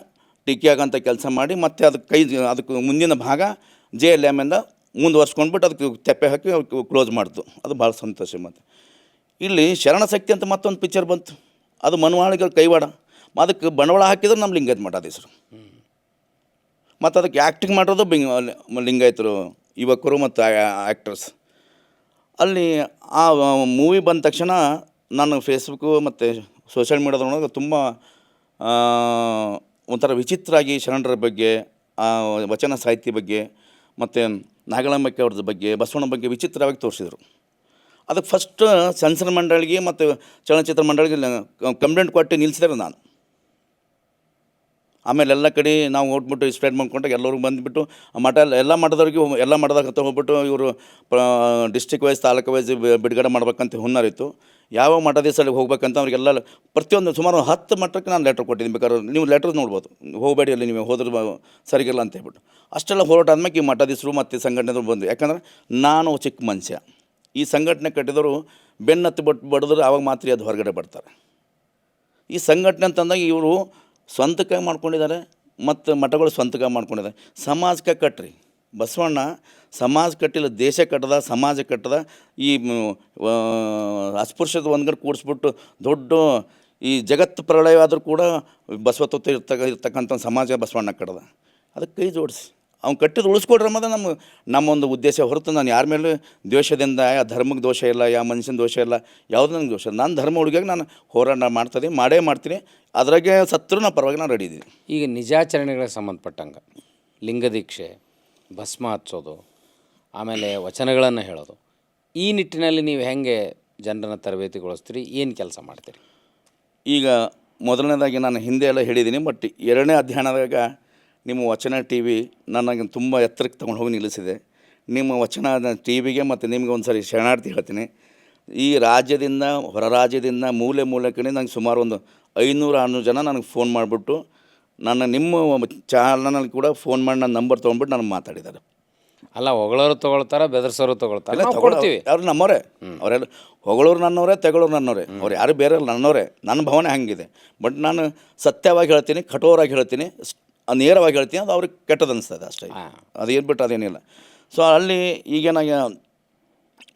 ಟೀಕೆ ಆಗೋಂಥ ಕೆಲಸ ಮಾಡಿ ಮತ್ತೆ ಅದಕ್ಕೆ ಕೈ ಅದಕ್ಕೆ ಮುಂದಿನ ಭಾಗ ಜೆ ಎಲ್ ಎಮ್ಮಿಂದ ಮುಂದುವರ್ಸ್ಕೊಂಡ್ಬಿಟ್ಟು ಅದಕ್ಕೆ ತೆಪ್ಪೆ ಹಾಕಿ ಕ್ಲೋಸ್ ಮಾಡ್ತು. ಅದು ಭಾಳ ಸಂತೋಷ ಮತ್ತು. ಇಲ್ಲಿ ಶರಣಶಕ್ತಿ ಅಂತ ಮತ್ತೊಂದು ಪಿಕ್ಚರ್ ಬಂತು. ಅದು ಮನವಾಳಿಗಳ ಕೈವಾಡ. ಅದಕ್ಕೆ ಬಂಡವಾಳ ಹಾಕಿದ್ರೆ ನಮ್ಮ ಲಿಂಗಾಯತ್ ಮಠಾಧೀಶರು. ಮತ್ತು ಅದಕ್ಕೆ ಆ್ಯಕ್ಟಿಂಗ್ ಮಾಡಿರೋದು ಬಿಂಗ್ ಲಿಂಗಾಯತರು ಯುವಕರು ಮತ್ತು ಆ್ಯಕ್ಟರ್ಸ್ ಅಲ್ಲಿ ಆ ಮೂವಿ ಬಂದ ತಕ್ಷಣ ನಾನು ಫೇಸ್ಬುಕ್ಕು ಮತ್ತು ಸೋಷಿಯಲ್ ಮೀಡ್ಯಾದೊಳಗೆ ತುಂಬ ಒಂಥರ ವಿಚಿತ್ರವಾಗಿ ಶರಣರ ಬಗ್ಗೆ ವಚನ ಸಾಹಿತ್ಯ ಬಗ್ಗೆ, ಮತ್ತು ನಾಗಲಾಂಬಕ್ಕೆ ಅವ್ರದ್ದು ಬಗ್ಗೆ, ಬಸವಣ್ಣ ಬಗ್ಗೆ ವಿಚಿತ್ರವಾಗಿ ತೋರಿಸಿದರು. ಅದಕ್ಕೆ ಫಸ್ಟ್ ಸೆನ್ಸರ್ ಮಂಡಳಿಗೆ ಮತ್ತು ಚಲನಚಿತ್ರ ಮಂಡಳಿಗೆ ಕಂಪ್ಲೇಂಟ್ ಕೊಟ್ಟು ನಿಲ್ಲಿಸಿದ್ರೆ ನಾನು. ಆಮೇಲೆ ಎಲ್ಲ ಕಡೆ ನಾವು ಹೋಗ್ಬಿಟ್ಟು ಸ್ಪ್ರೆಡ್ ಮಾಡ್ಕೊಂಡಾಗ ಎಲ್ಲರಿಗೂ ಬಂದುಬಿಟ್ಟು ಮಠ ಎಲ್ಲ ಮಠದವ್ರಿಗೆ ಎಲ್ಲ ಮಠದಾಗ ಹೋಗ್ಬಿಟ್ಟು ಇವರು ಡಿಸ್ಟ್ರಿಕ್ಟ್ ವೈಸ್ ತಾಲೂಕು ವೈಸ್ ಬಿಡುಗಡೆ ಮಾಡ್ಬೇಕಂತ ಹುನ್ನಾರಿತ್ತು ಯಾವ ಮಠಾಧೀಶರಿಗೆ ಹೋಗ್ಬೇಕಂತ ಅವ್ರಿಗೆಲ್ಲ ಪ್ರತಿಯೊಂದು ಸುಮಾರು ಹತ್ತು ಮಠಕ್ಕೆ ನಾನು ಲೆಟ್ರ್ ಕೊಟ್ಟಿದ್ದೀನಿ. ಬೇಕಾದ್ರೆ ನೀವು ಲೆಟ್ರ್ ನೋಡ್ಬೋದು. ಹೋಗಬೇಡಿ ಅಲ್ಲಿ ನೀವು, ಹೋದ್ರೆ ಸರಿಗಿಲ್ಲ ಅಂತ ಹೇಳ್ಬಿಟ್ಟು. ಅಷ್ಟೆಲ್ಲ ಹೋರಾಟ ಆದ್ಮೇಲೆ ಈ ಮಠಾಧೀಶರು ಮತ್ತು ಸಂಘಟನೆದವ್ರು ಬಂದು ಯಾಕಂದ್ರೆ ನಾನು ಚಿಕ್ಕ ಮನುಷ್ಯ. ಈ ಸಂಘಟನೆ ಕಟ್ಟಿದವರು ಬೆನ್ನತ್ತು ಬಟ್ ಬಡಿದ್ರೆ ಆವಾಗ ಮಾತ್ರ ಅದು ಹೊರಗಡೆ ಬರ್ತಾರೆ. ಈ ಸಂಘಟನೆ ಅಂತಂದಾಗ ಇವರು ಸ್ವಂತಕ್ಕಾಗಿ ಮಾಡ್ಕೊಂಡಿದ್ದಾರೆ ಮತ್ತು ಮಠಗಳು ಸ್ವಂತಕ್ಕಾಗಿ ಮಾಡ್ಕೊಂಡಿದ್ದಾರೆ. ಸಮಾಜಕ್ಕೆ ಕಟ್ಟ್ರಿ ಬಸವಣ್ಣ, ಸಮಾಜ ಕಟ್ಟಿಲ್ಲ, ದೇಶ ಕಟ್ಟದ, ಸಮಾಜ ಕಟ್ಟದ, ಈ ಅಸ್ಪೃಶ್ಯದ ಒಂದು ಒಂದ್ಗಡೆ ಕೂಡಿಸ್ಬಿಟ್ಟು ದೊಡ್ಡ ಈ ಜಗತ್ತು ಪ್ರಳಯವಾದರೂ ಕೂಡ ಬಸವತ್ವ ಇರ್ತಕ್ಕ, ಇರ್ತಕ್ಕಂಥ ಸಮಾಜ ಬಸವಣ್ಣ ಕಟ್ಟದ. ಅದಕ್ಕೆ ಕೈ ಜೋಡಿಸಿ. ಅವ್ನು ಕಟ್ಟಿದ್ದು ಉಳಿಸ್ಕೊಡ್ರಿ ಅನ್ನೋದು ನಮ್ಮ ನಮ್ಮೊಂದು ಉದ್ದೇಶ ಹೊರತು ನಾನು ಯಾರ ಮೇಲೂ ದ್ವೇಷದಿಂದ ಯಾವ ಧರ್ಮಕ್ಕೆ ದೋಷ ಇಲ್ಲ ಯಾವ ಮನುಷ್ಯನ ದೋಷ ಇಲ್ಲ ಯಾವುದು ನನಗೆ ದೋಷ ನಾನು ಧರ್ಮ ಹುಡುಗಿಯಾಗಿ ನಾನು ಹೋರಾಟ ಮಾಡ್ತೀನಿ ಮಾಡೇ ಮಾಡ್ತೀನಿ. ಅದ್ರಾಗೆ ಸತ್ರು ನಾನು ಪರವಾಗಿ ನಾನು ರೆಡಿ ಇದ್ದೀನಿ ಈಗ ನಿಜಾಚರಣೆಗಳಿಗೆ ಸಂಬಂಧಪಟ್ಟಂಗೆ ಲಿಂಗದೀಕ್ಷೆ ಭಸ್ಮ ಹಚ್ಚೋದು ಆಮೇಲೆ ವಚನಗಳನ್ನು ಹೇಳೋದು ಈ ನಿಟ್ಟಿನಲ್ಲಿ ನೀವು ಹೆಂಗೆ ಜನರನ್ನು ತರಬೇತಿಗೊಳಿಸ್ತೀರಿ ಏನು ಕೆಲಸ ಮಾಡ್ತೀರಿ? ಈಗ ಮೊದಲನೇದಾಗಿ ನಾನು ಹಿಂದೆ ಎಲ್ಲ ಹೇಳಿದ್ದೀನಿ ಬಟ್ ಎರಡನೇ ಅಧ್ಯಯನದಾಗ ನಿಮ್ಮ ವಚನ ಟಿ ವಿ ನನಗೆ ತುಂಬ ಎತ್ತರಕ್ಕೆ ತೊಗೊಂಡು ಹೋಗಿ ನಿಲ್ಲಿಸಿದೆ. ನಿಮ್ಮ ವಚನ ಟಿ ವಿಗೆ ಮತ್ತು ನಿಮಗೆ ಒಂದು ಸರಿ ಶರಣಾರ್ಥಿ ಹೇಳ್ತೀನಿ. ಈ ರಾಜ್ಯದಿಂದ ಹೊರ ರಾಜ್ಯದಿಂದ ಮೂಲೆ ಮೂಲೆ ಕಡೆ ನಂಗೆ ಸುಮಾರು ಒಂದು ಐನೂರು ಆರುನೂರು ಜನ ನನಗೆ ಫೋನ್ ಮಾಡಿಬಿಟ್ಟು ನನ್ನ ನಿಮ್ಮ ಚಾನಲ್ನಲ್ಲಿ ಕೂಡ ಫೋನ್ ಮಾಡಿ ನನ್ನ ನಂಬರ್ ತೊಗೊಂಡ್ಬಿಟ್ಟು ನನಗೆ ಮಾತಾಡಿದ್ದಾರೆ. ಅಲ್ಲ ಹೊಗಳೋರು ತೊಗೊಳ್ತಾರೆ ಬೆದರ್ಸೋರು ತೊಗೊಳ್ತಾರೆ. ಕೊಡ್ತೀವಿ. ಅವ್ರು ನಮ್ಮವರೇ. ಅವರೆಲ್ಲ ಹೊಗಳೋರು ನನ್ನವರೇ ತೆಗಳೋರು ನನ್ನವರೇ. ಅವ್ರು ಯಾರು ಬೇರೆ ನನ್ನವರೇ. ನನ್ನ ಭಾವನೆ ಹಂಗಿದೆ. ಬಟ್ ನಾನು ಸತ್ಯವಾಗಿ ಹೇಳ್ತೀನಿ ಕಠೋರಾಗಿ ಹೇಳ್ತೀನಿ. ನೇರವಾಗಿ ಹೇಳ್ತೀನಿ ಅದು ಅವ್ರಿಗೆ ಕೆಟ್ಟದ್ದು ಅನಿಸ್ತದೆ ಅಷ್ಟೇ. ಹಾ. ಅದು ಏನು ಬಿಟ್ಟು ಅದೇನಿಲ್ಲ. ಸೊ ಅಲ್ಲಿ ಈಗೇನಾಗ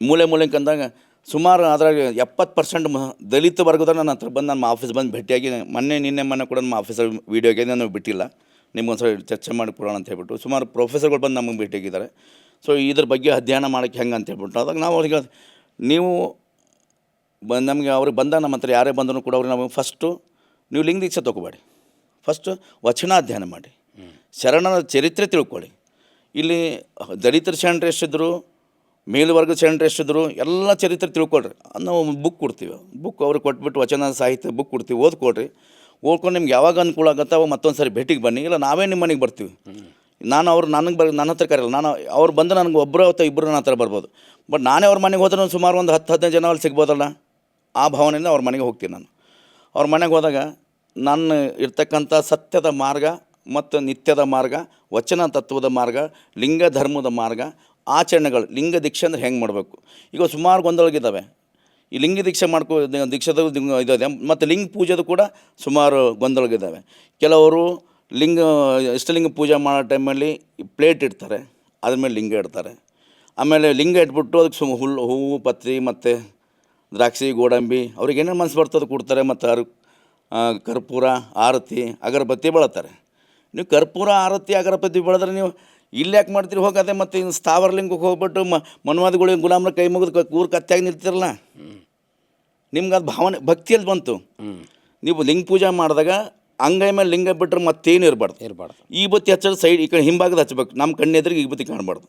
ಮೂಲೆ ಮೂಲೆ ಕಂದಾಗ ಸುಮಾರು ಅದ್ರಾಗ ಎಪ್ಪತ್ತು ಪರ್ಸೆಂಟ್ ದಲಿತ ವರ್ಗದ ನನ್ನ ಹತ್ರ ಬಂದು ನಮ್ಮ ಆಫೀಸ್ ಬಂದು ಭೇಟಿಯಾಗಿ ಮೊನ್ನೆ ನಿನ್ನೆ ಮೊನ್ನೆ ಕೂಡ ನಮ್ಮ ಆಫೀಸಲ್ಲಿ ವೀಡಿಯೋಗೆ ನಾನು ಬಿಟ್ಟಿಲ್ಲ. ನಿಮ್ಗೊಂದು ಸಲ ಚರ್ಚೆ ಮಾಡಿ ಕೊಡೋಣ ಅಂತ ಹೇಳ್ಬಿಟ್ಟು ಸುಮಾರು ಪ್ರೊಫೆಸರ್ಗಳು ಬಂದು ನಮಗೆ ಭೇಟಿಯಾಗಿದ್ದಾರೆ. ಸೊ ಇದ್ರ ಬಗ್ಗೆ ಅಧ್ಯಯನ ಮಾಡೋಕ್ಕೆ ಹೆಂಗೆ ಅಂತ ಹೇಳ್ಬಿಟ್ಟು ಅದಾಗ ನಾವು ಅವ್ರಿಗೆ ನೀವು ಬ ನಮಗೆ ಅವ್ರಿಗೆ ಬಂದ ನಮ್ಮ ಹತ್ರ ಯಾರೇ ಬಂದರೂ ಕೂಡ ಅವ್ರಿಗೆ ನಾವು ಫಸ್ಟು ನೀವು ಲಿಂಗ ದೀಕ್ಷೆ ತೊಗೋಬೇಡಿ. ಫಸ್ಟು ವಚನಾಧ್ಯಯನ ಮಾಡಿ. ಶರಣರ ಚರಿತ್ರೆ ತಿಳ್ಕೊಳ್ಳಿ. ಇಲ್ಲಿ ದಲಿತರ ಶರಣರು ಎಷ್ಟಿದ್ರು, ಮೇಲ್ವರ್ಗದ ಶರಣರು ಎಷ್ಟಿದ್ರು, ಎಲ್ಲ ಚರಿತ್ರೆ ತಿಳ್ಕೊಳ್ರಿ. ನಾವು ಬುಕ್ ಕೊಡ್ತೀವಿ. ಬುಕ್ ಅವ್ರಿಗೆ ಕೊಟ್ಬಿಟ್ಟು ವಚನ, ಸಾಹಿತ್ಯ ಬುಕ್ ಕೊಡ್ತೀವಿ ಓದ್ಕೊಡ್ರಿ ಓದ್ಕೊಂಡು ನಿಮ್ಗೆ ಯಾವಾಗ ಅನುಕೂಲ ಆಗುತ್ತೆ ಅವಾಗ ಮತ್ತೊಂದು ಸಾರಿ ಭೇಟಿಗೆ ಬನ್ನಿ. ಇಲ್ಲ, ನಾವೇ ನಿಮ್ಮ ಮನೆಗೆ ಬರ್ತೀವಿ. ನಾನು ಅವ್ರು ನನಗೆ ಬರ್, ನನ್ನ ಹತ್ರ ಕರೆಯಲ್ಲ ನಾನು ಅವ್ರು ಬಂದು ನನಗೆ ಒಬ್ಬರು ಅಥವಾ ಇಬ್ಬರು ನನ್ನ ಹತ್ರ ಬರ್ಬೋದು. ಬಟ್ ನಾನೇ ಅವ್ರ ಮನೆಗೆ ಹೋದ್ರೆ ಸುಮಾರು ಒಂದು ಹತ್ತು, ಹದಿನೈದು ಜನ ಅಲ್ಲಿ ಸಿಗ್ಬೋದಲ್ಲ? ಆ ಭಾವನೆಯಿಂದ ಅವ್ರ ಮನೆಗೆ ಹೋಗ್ತೀನಿ ನಾನು. ಅವ್ರ ಮನೆಗೆ ಹೋದಾಗ ನನ್ನ ಇರ್ತಕ್ಕಂಥ ಸತ್ಯದ ಮಾರ್ಗ ಮತ್ತು ನಿತ್ಯದ ಮಾರ್ಗ ವಚನ ತತ್ವದ ಮಾರ್ಗ ಲಿಂಗ ಧರ್ಮದ ಮಾರ್ಗ ಆಚರಣೆಗಳು ಲಿಂಗ ದೀಕ್ಷೆ ಅಂದ್ರೆ ಹೆಂಗೆ ಮಾಡಬೇಕು? ಈಗ ಸುಮಾರು ಗೊಂದಲಗಿದ್ದಾವೆ ಈ ಲಿಂಗ ದೀಕ್ಷೆ ಮಾಡ್ಕೋ ದೀಕ್ಷದ ದಿಂಗ್- ಮತ್ತು ಲಿಂಗ ಪೂಜೆದು ಕೂಡ ಸುಮಾರು ಗೊಂದಲಗಿದ್ದಾವೆ ಕೆಲವರು ಲಿಂಗ ಇಷ್ಟಲಿಂಗ ಪೂಜೆ ಮಾಡೋ ಟೈಮಲ್ಲಿ ಪ್ಲೇಟ್ ಇಡ್ತಾರೆ ಅದ್ರ ಮೇಲೆ ಲಿಂಗ ಇಡ್ತಾರೆ. ಆಮೇಲೆ ಲಿಂಗ ಇಟ್ಬಿಟ್ಟು ಅದಕ್ಕೆ ಸುಮ್ಮ ಹುಲ್ಲು ಹೂವು ಪತ್ರಿ ಮತ್ತು ದ್ರಾಕ್ಷಿ ಗೋಡಂಬಿ ಅವ್ರಿಗೆ ಏನೇನು ಮನಸ್ಸು ಬರ್ತದೆ ಕೊಡ್ತಾರೆ ಮತ್ತು ಅರು ಆ, ಕರ್ಪೂರ ಆರತಿ ಅಗರಬತ್ತಿ ಬಳತಾರೆ. ನೀವು ಕರ್ಪೂರ ಆರತಿ ಅಗರಬತ್ತಿ ಬೆಳೆದ್ರೆ ನೀವು ಇಲ್ಲಿ ಯಾಕೆ ಮಾಡ್ತೀರಿ? ಹೋಗದೆ ಮತ್ತು ಇನ್ನು ಸ್ಥಾವರ ಲಿಂಗಕ್ಕೆ ಹೋಗ್ಬಿಟ್ಟು ಮ ಮನ್ವಾದಿಗಳಿಗೆ ಗುಲಾಮ್ರ ಕೈ ಮುಗಿದು ಕೂರು ಕತ್ತೆಯಾಗಿ ನಿಲ್ತಿರಲ್ಲ? ನಿಮ್ಗೆ ಅದು ಭಾವನೆ ಭಕ್ತಿಯಲ್ಲಿ ಬಂತು. ನೀವು ಲಿಂಗ ಪೂಜೆ ಮಾಡಿದಾಗ ಅಂಗೈ ಮೇಲೆ ಲಿಂಗ ಬಿಟ್ಟರೆ ಮತ್ತೇನು ಇರಬಾರ್ದು. ಇರಬಾರ್ದು. ಈ ಬತ್ತಿ ಹಚ್ಚೋದು ಸೈಡ್ ಈ ಕಡೆ ಹಿಂಭಾಗದ ಹಚ್ಚಬೇಕು. ನಮ್ಮ ಕಣ್ಣೆದ್ರಿಗೆ ಈ ಬತ್ತಿ ಕಾಣಬಾರ್ದು.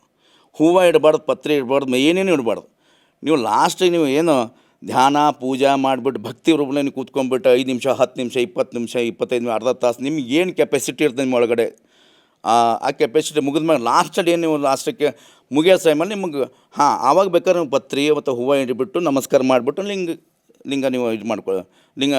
ಹೂವು ಇಡಬಾರ್ದು ಪತ್ರೆ ಇಡಬಾರ್ದು ಏನೇನು ಇಡಬಾರ್ದು. ನೀವು ಲಾಸ್ಟಿಗೆ ನೀವು ಏನು ಧ್ಯಾನ, ಪೂಜಾ ಮಾಡಿಬಿಟ್ಟು ಭಕ್ತಿ ರೂಪದಲ್ಲಿ ಕೂತ್ಕೊಂಡ್ಬಿಟ್ಟು ಐದು ನಿಮಿಷ, ಹತ್ತು ನಿಮಿಷ, ಇಪ್ಪತ್ತು ನಿಮಿಷ, ಇಪ್ಪತ್ತೈದು ನಿಮಿಷ, ಅರ್ಧ ತಾಸು ನಿಮ್ಗೆ ಏನು ಕೆಪಾಸಿಟಿ ಇರ್ತದೆ ನಿಮ್ಮ ಒಳಗಡೆ? ಆ ಕೆಪಾಸಿಟಿ ಕೆಪಾಸಿಟಿ ಮುಗಿದ್ಮೇಲೆ ಲಾಸ್ಟಲ್ಲಿ ಏನು ನೀವು ಲಾಸ್ಟಕ್ಕೆ ಮುಗಿಯೋ ಟೈಮಲ್ಲಿ ನಿಮಗೆ, ಹಾಂ, ಆವಾಗ ಬೇಕಾದ್ರೆ ನೀವು ಪತ್ರಿ ಮತ್ತು ಹೂವು ಇಟ್ಬಿಟ್ಟು ನಮಸ್ಕಾರ ಮಾಡಿಬಿಟ್ಟು ಲಿಂಗ ಲಿಂಗ ನೀವು ಇದು ಮಾಡ್ಕೊಳ್ಳಿ ಲಿಂಗ,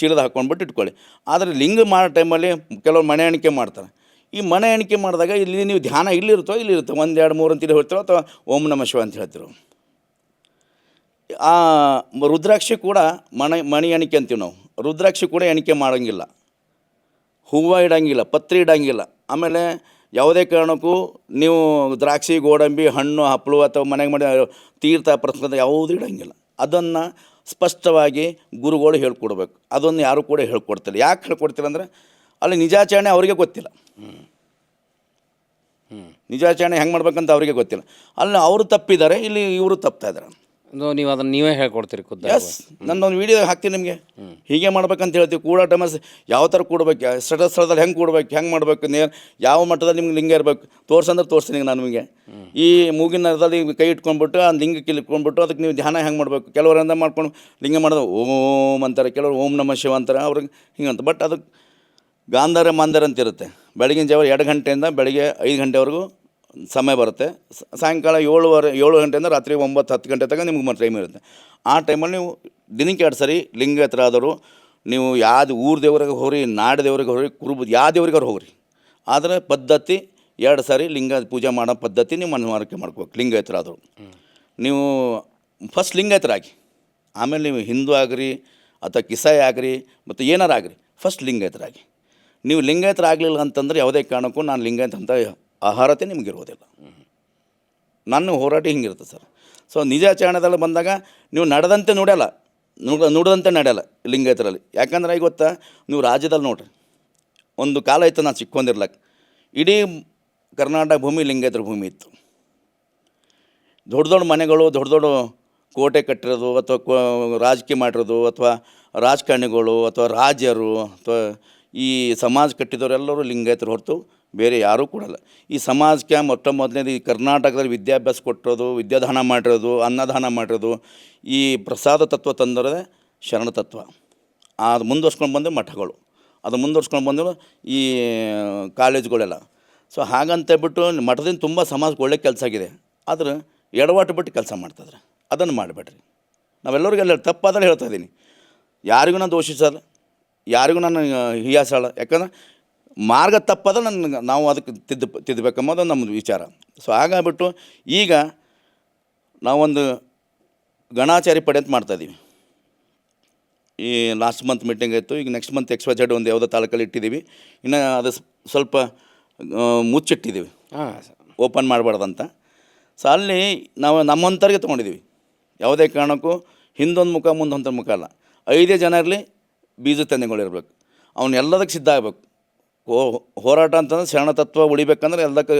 ಚೀಲದ ಹಾಕ್ಕೊಂಡ್ಬಿಟ್ಟು ಇಟ್ಕೊಳ್ಳಿ. ಆದರೆ ಲಿಂಗ ಮಾಡೋ ಟೈಮಲ್ಲಿ ಕೆಲವರು ಮನೆ ಎಣಿಕೆ ಮಾಡ್ತಾರೆ. ಈ ಮನೆ ಎಣಿಕೆ ಮಾಡಿದಾಗ ಇಲ್ಲಿ ನೀವು ಧ್ಯಾನ ಇಲ್ಲಿರುತ್ತೋ ಇಲ್ಲಿರುತ್ತೋ? ಒಂದು, ಎರಡು, ಮೂರು ಅಂತೇಳಿ ಹೇಳ್ತೀರೋ ಅಥವಾ ಓಂ ನಮ ಶಿವ ಅಂತ ಹೇಳ್ತಿರೋ? ಆ ರುದ್ರಾಕ್ಷಿ ಕೂಡ ಮಣ ಮಣಿ ಎಣಿಕೆ ಅಂತೀವಿ ನಾವು. ರುದ್ರಾಕ್ಷಿ ಕೂಡ ಎಣಿಕೆ ಮಾಡೋಂಗಿಲ್ಲ. ಹೂವು ಇಡಂಗಿಲ್ಲ ಪತ್ರಿ ಇಡಂಗಿಲ್ಲ. ಆಮೇಲೆ ಯಾವುದೇ ಕಾರಣಕ್ಕೂ ನೀವು ದ್ರಾಕ್ಷಿ ಗೋಡಂಬಿ ಹಣ್ಣು ಹಪ್ಪಳು ಅಥವಾ ಮನೆಗೆ ಮಾಡಿ ತೀರ್ಥ ಪ್ರಸಂಗ ಯಾವುದೂ ಇಡೋಂಗಿಲ್ಲ. ಅದನ್ನು ಸ್ಪಷ್ಟವಾಗಿ ಗುರುಗಳು ಹೇಳ್ಕೊಡ್ಬೇಕು. ಅದನ್ನು ಯಾರು ಕೂಡ ಹೇಳ್ಕೊಡ್ತಿಲ್ಲ. ಯಾಕೆ ಹೇಳ್ಕೊಡ್ತಿಲ್ಲ ಅಂದರೆ ಅಲ್ಲಿ ನಿಜಾಚರಣೆ ಅವರಿಗೆ ಗೊತ್ತಿಲ್ಲ. ನಿಜಾಚರಣೆ ಹೆಂಗೆ ಮಾಡ್ಬೇಕಂತ ಅವರಿಗೆ ಗೊತ್ತಿಲ್ಲ. ಅಲ್ಲಿ ಅವರು ತಪ್ಪಿದ್ದಾರೆ ಇಲ್ಲಿ ಇವರು ತಪ್ತಾ ಇದ್ದಾರೆ. ಅದು ನೀವು ಅದನ್ನು ನೀವೇ ಹೇಳ್ಕೊಡ್ತೀರಿ ಖುದ್ದು ಎಸ್ ನನ್ನೊಂದು ವೀಡಿಯೋ ಹಾಕ್ತೀನಿ ನಿಮಗೆ. ಹೀಗೆ ಮಾಡ್ಬೇಕಂತ ಹೇಳ್ತೀವಿ. ಕೂಡ ಟೈಮಸ್ ಯಾವ ಥರ ಕೂಡಬೇಕು? ಸ್ಥಳ ಸ್ಥಳದಲ್ಲಿ ಹೆಂಗೆ ಕೂಡಬೇಕು? ಹೆಂಗೆ ಮಾಡಬೇಕು? ನೇ ಯಾವ ಮಟ್ಟದಲ್ಲಿ ನಿಮ್ಗೆ ಲಿಂಗ ಇರಬೇಕು? ತೋರ್ಸಂದ್ರೆ ತೋರಿಸ್ತೀನಿ ನಾನು ನಿಮಗೆ. ಈ ಮೂಗಿನ ಅರ್ಧದಲ್ಲಿ ಕೈ ಇಟ್ಕೊಂಡ್ಬಿಟ್ಟು ಆ ಲಿಂಗಕ್ಕೆ ಇಟ್ಕೊಂಡ್ಬಿಟ್ಟು ಅದಕ್ಕೆ ನೀವು ಧ್ಯಾನ ಹೆಂಗೆ ಮಾಡಬೇಕು? ಕೆಲವರಿಂದ ಮಾಡ್ಕೊಂಡು ಲಿಂಗ ಮಾಡೋದು ಓಂ ಅಂತಾರೆ ಕೆಲವರು ಓಂ ನಮ ಶಿವ ಅಂತಾರೆ ಅವ್ರಿಗೆ ಹಿಂಗಂತ ಬಟ್ ಅದಕ್ಕೆ ಗಾಂಧಾರ ಮಾಂಧಾರ ಅಂತ ಇರುತ್ತೆ. ಬೆಳಗಿನ ಜಾವ ಎರಡು ಗಂಟೆಯಿಂದ ಬೆಳಗ್ಗೆ ಐದು ಗಂಟೆವರೆಗೂ ಸಮಯ ಬರುತ್ತೆ. ಸಾಯಂಕಾಲ ಏಳುವರೆ ಏಳು ಗಂಟೆಯಿಂದ ರಾತ್ರಿ ಒಂಬತ್ತು ಹತ್ತು ಗಂಟೆ ತನಕ ನಿಮ್ಗೆ ಟೈಮ್ ಇರುತ್ತೆ. ಆ ಟೈಮಲ್ಲಿ ನೀವು ದಿನಕ್ಕೆ ಎರಡು ಸರಿ ಲಿಂಗ ಹತ್ರ ಆದರೂ ನೀವು ಯಾವ್ದು ಊರು ದೇವ್ರಿಗೆ ಹೋಗ್ರಿ ನಾಡು ದೇವ್ರಿಗೆ ಹೋಗ್ರಿ ಕುರುಬ ಯಾವ ದೇವ್ರಿಗೆ ಹೋಗ್ರಿ. ಆದರೆ ಪದ್ಧತಿ ಎರಡು ಸಾರಿ ಲಿಂಗ ಪೂಜೆ ಮಾಡೋ ಪದ್ಧತಿ ನೀವು ಮನವರಿಕೆ ಮಾಡ್ಕೋಬೇಕು ಲಿಂಗಾಯತರ ಆದರೂ. ನೀವು ಫಸ್ಟ್ ಲಿಂಗಾಯತರ ಆಗಿ. ಆಮೇಲೆ ನೀವು ಹಿಂದೂ ಆಗ್ರಿ ಅಥವಾ ಕಿಸಾಯಿ ಆಗ್ರಿ ಮತ್ತು ಏನಾರು ಆಗ್ರಿ ಫಸ್ಟ್ ಲಿಂಗಾಯತರಾಗಿ ನೀವು ಲಿಂಗಾಯತರ ಆಗಲಿಲ್ಲ ಅಂತಂದ್ರೆ ಯಾವುದೇ ಕಾರಣಕ್ಕೂ ನಾನು ಲಿಂಗಾಯತ ಅಂತ ಅರ್ಹತೆ ನಿಮಗಿರೋದಿಲ್ಲ ನನ್ನ ಹೋರಾಟ ಹಿಂಗಿರುತ್ತೆ ಸರ್. ಸೊ ನಿಜಾಚರಣೆದಲ್ಲಿ ಬಂದಾಗ ನೀವು ನಡೆದಂತೆ ನೋಡಲ್ಲ. ನೋಡ, ನೋಡದಂತೆ ನಡೆಯಲ್ಲ ಲಿಂಗಾಯತರಲ್ಲಿ ಯಾಕಂದ್ರೆ ಈಗ ಗೊತ್ತಾ, ನೀವು ರಾಜ್ಯದಲ್ಲಿ ನೋಡ್ರಿ. ಒಂದು ಕಾಲ ಇತ್ತು ನಾನು ಚಿಕ್ಕೊಂದಿರ್ಲಕ್ಕ ಇಡೀ ಕರ್ನಾಟಕ ಭೂಮಿ ಲಿಂಗಾಯತರ ಭೂಮಿ ಇತ್ತು. ದೊಡ್ಡ ದೊಡ್ಡ ಮನೆಗಳು, ದೊಡ್ಡ ದೊಡ್ಡ ಕೋಟೆ ಕಟ್ಟಿರೋದು, ಅಥವಾ ಕೋ, ರಾಜಕೀಯ ಮಾಡಿರೋದು, ಅಥವಾ ರಾಜಕಾರಣಿಗಳು, ಅಥವಾ ರಾಜರು, ಅಥವಾ ಈ ಸಮಾಜ ಕಟ್ಟಿದವರೆಲ್ಲರೂ ಲಿಂಗಾಯತರು ಹೊರತು ಬೇರೆ ಯಾರೂ ಕೊಡಲ್ಲ. ಈ ಸಮಾಜಕ್ಕೆ ಮೊಟ್ಟ ಮೊದಲನೇದು ಈ ಕರ್ನಾಟಕದಲ್ಲಿ ವಿದ್ಯಾಭ್ಯಾಸ ಕೊಟ್ಟಿರೋದು, ವಿದ್ಯಾದಾನ ಮಾಡಿರೋದು, ಅನ್ನದಾನ ಮಾಡಿರೋದು, ಈ ಪ್ರಸಾದ ತತ್ವ ತಂದರೆ ಶರಣ ತತ್ವ. ಅದು ಮುಂದುವರ್ಸ್ಕೊಂಡು ಬಂದರೆ ಮಠಗಳು. ಅದು ಮುಂದುವರ್ಸ್ಕೊಂಡು ಬಂದರು ಈ ಕಾಲೇಜುಗಳೆಲ್ಲ. ಸೊ ಹಾಗಂತ ಬಿಟ್ಟು ಮಠದಿಂದ ತುಂಬ ಸಮಾಜಕ್ಕೆ ಒಳ್ಳೆ ಕೆಲಸ ಆಗಿದೆ. ಆದ್ರೆ ಎಡವಾಟು ಬಿಟ್ಟು ಕೆಲಸ ಮಾಡ್ತಾಯಿದ್ರೆ. ಅದನ್ನು ಮಾಡಬೇಡ್ರಿ. ನಾವೆಲ್ಲರಿಗೂ ಎಲ್ಲ ತಪ್ಪಾದ್ರೆ ಹೇಳ್ತಾ ಇದ್ದೀನಿ. ಯಾರಿಗೂ ನಾನು ದೋಷಿಸಲ್ಲ. ಯಾರಿಗೂ ನಾನು ಹಿಯಾಸಲ್ಲ. ಯಾಕಂದ್ರೆ ಮಾರ್ಗ ತಪ್ಪದ ನನ್ನ ನಾವು ಅದಕ್ಕೆ ತಿದ್ದು ತಿದ್ದಬೇಕಂಬುದು ನಮ್ಮದು ವಿಚಾರ. ಸೊ ಹಾಗಾಗ್ಬಿಟ್ಟು ಈಗ ನಾವೊಂದು ಗಣಾಚಾರಿ ಪಡೆ ಅಂತ ಮಾಡ್ತಾಯಿದ್ದೀವಿ ಈ ಲಾಸ್ಟ್ ಮಂತ್ ಮೀಟಿಂಗ್ ಆಯಿತು ಈಗ next month X Y Z ಒಂದು ಯಾವುದೋ ತಾಲೂಕಲ್ಲಿ ಇಟ್ಟಿದ್ದೀವಿ. ಇನ್ನು ಅದು ಸ್ವಲ್ಪ ಮುಚ್ಚಿಟ್ಟಿದ್ದೀವಿ. ಹಾಂ ಓಪನ್ ಮಾಡಬಾರ್ದಂತ. ಸೊ ಅಲ್ಲಿ ನಾವು ನಮ್ಮಂಥವ್ರಿಗೆ ತೊಗೊಂಡಿದ್ದೀವಿ. ಯಾವುದೇ ಕಾರಣಕ್ಕೂ ಹಿಂದೊಂದು ಮುಖ ಮುಂದೊಂದು ಮುಖ ಅಲ್ಲ. ಐದೇ ಜನ ಇರಲಿ ಬೀಜ ತಂದೆಗಳಿರ್ಬೇಕು ಅವ್ನು ಎಲ್ಲದಕ್ಕೆ ಸಿದ್ಧ ಆಗಬೇಕು. ಹೋ ಹೋರಾಟ ಅಂತಂದ್ರೆ ಶರಣ ತತ್ವ ಉಳಿಬೇಕಂದ್ರೆ ಎಲ್ಲದಕ್ಕೆ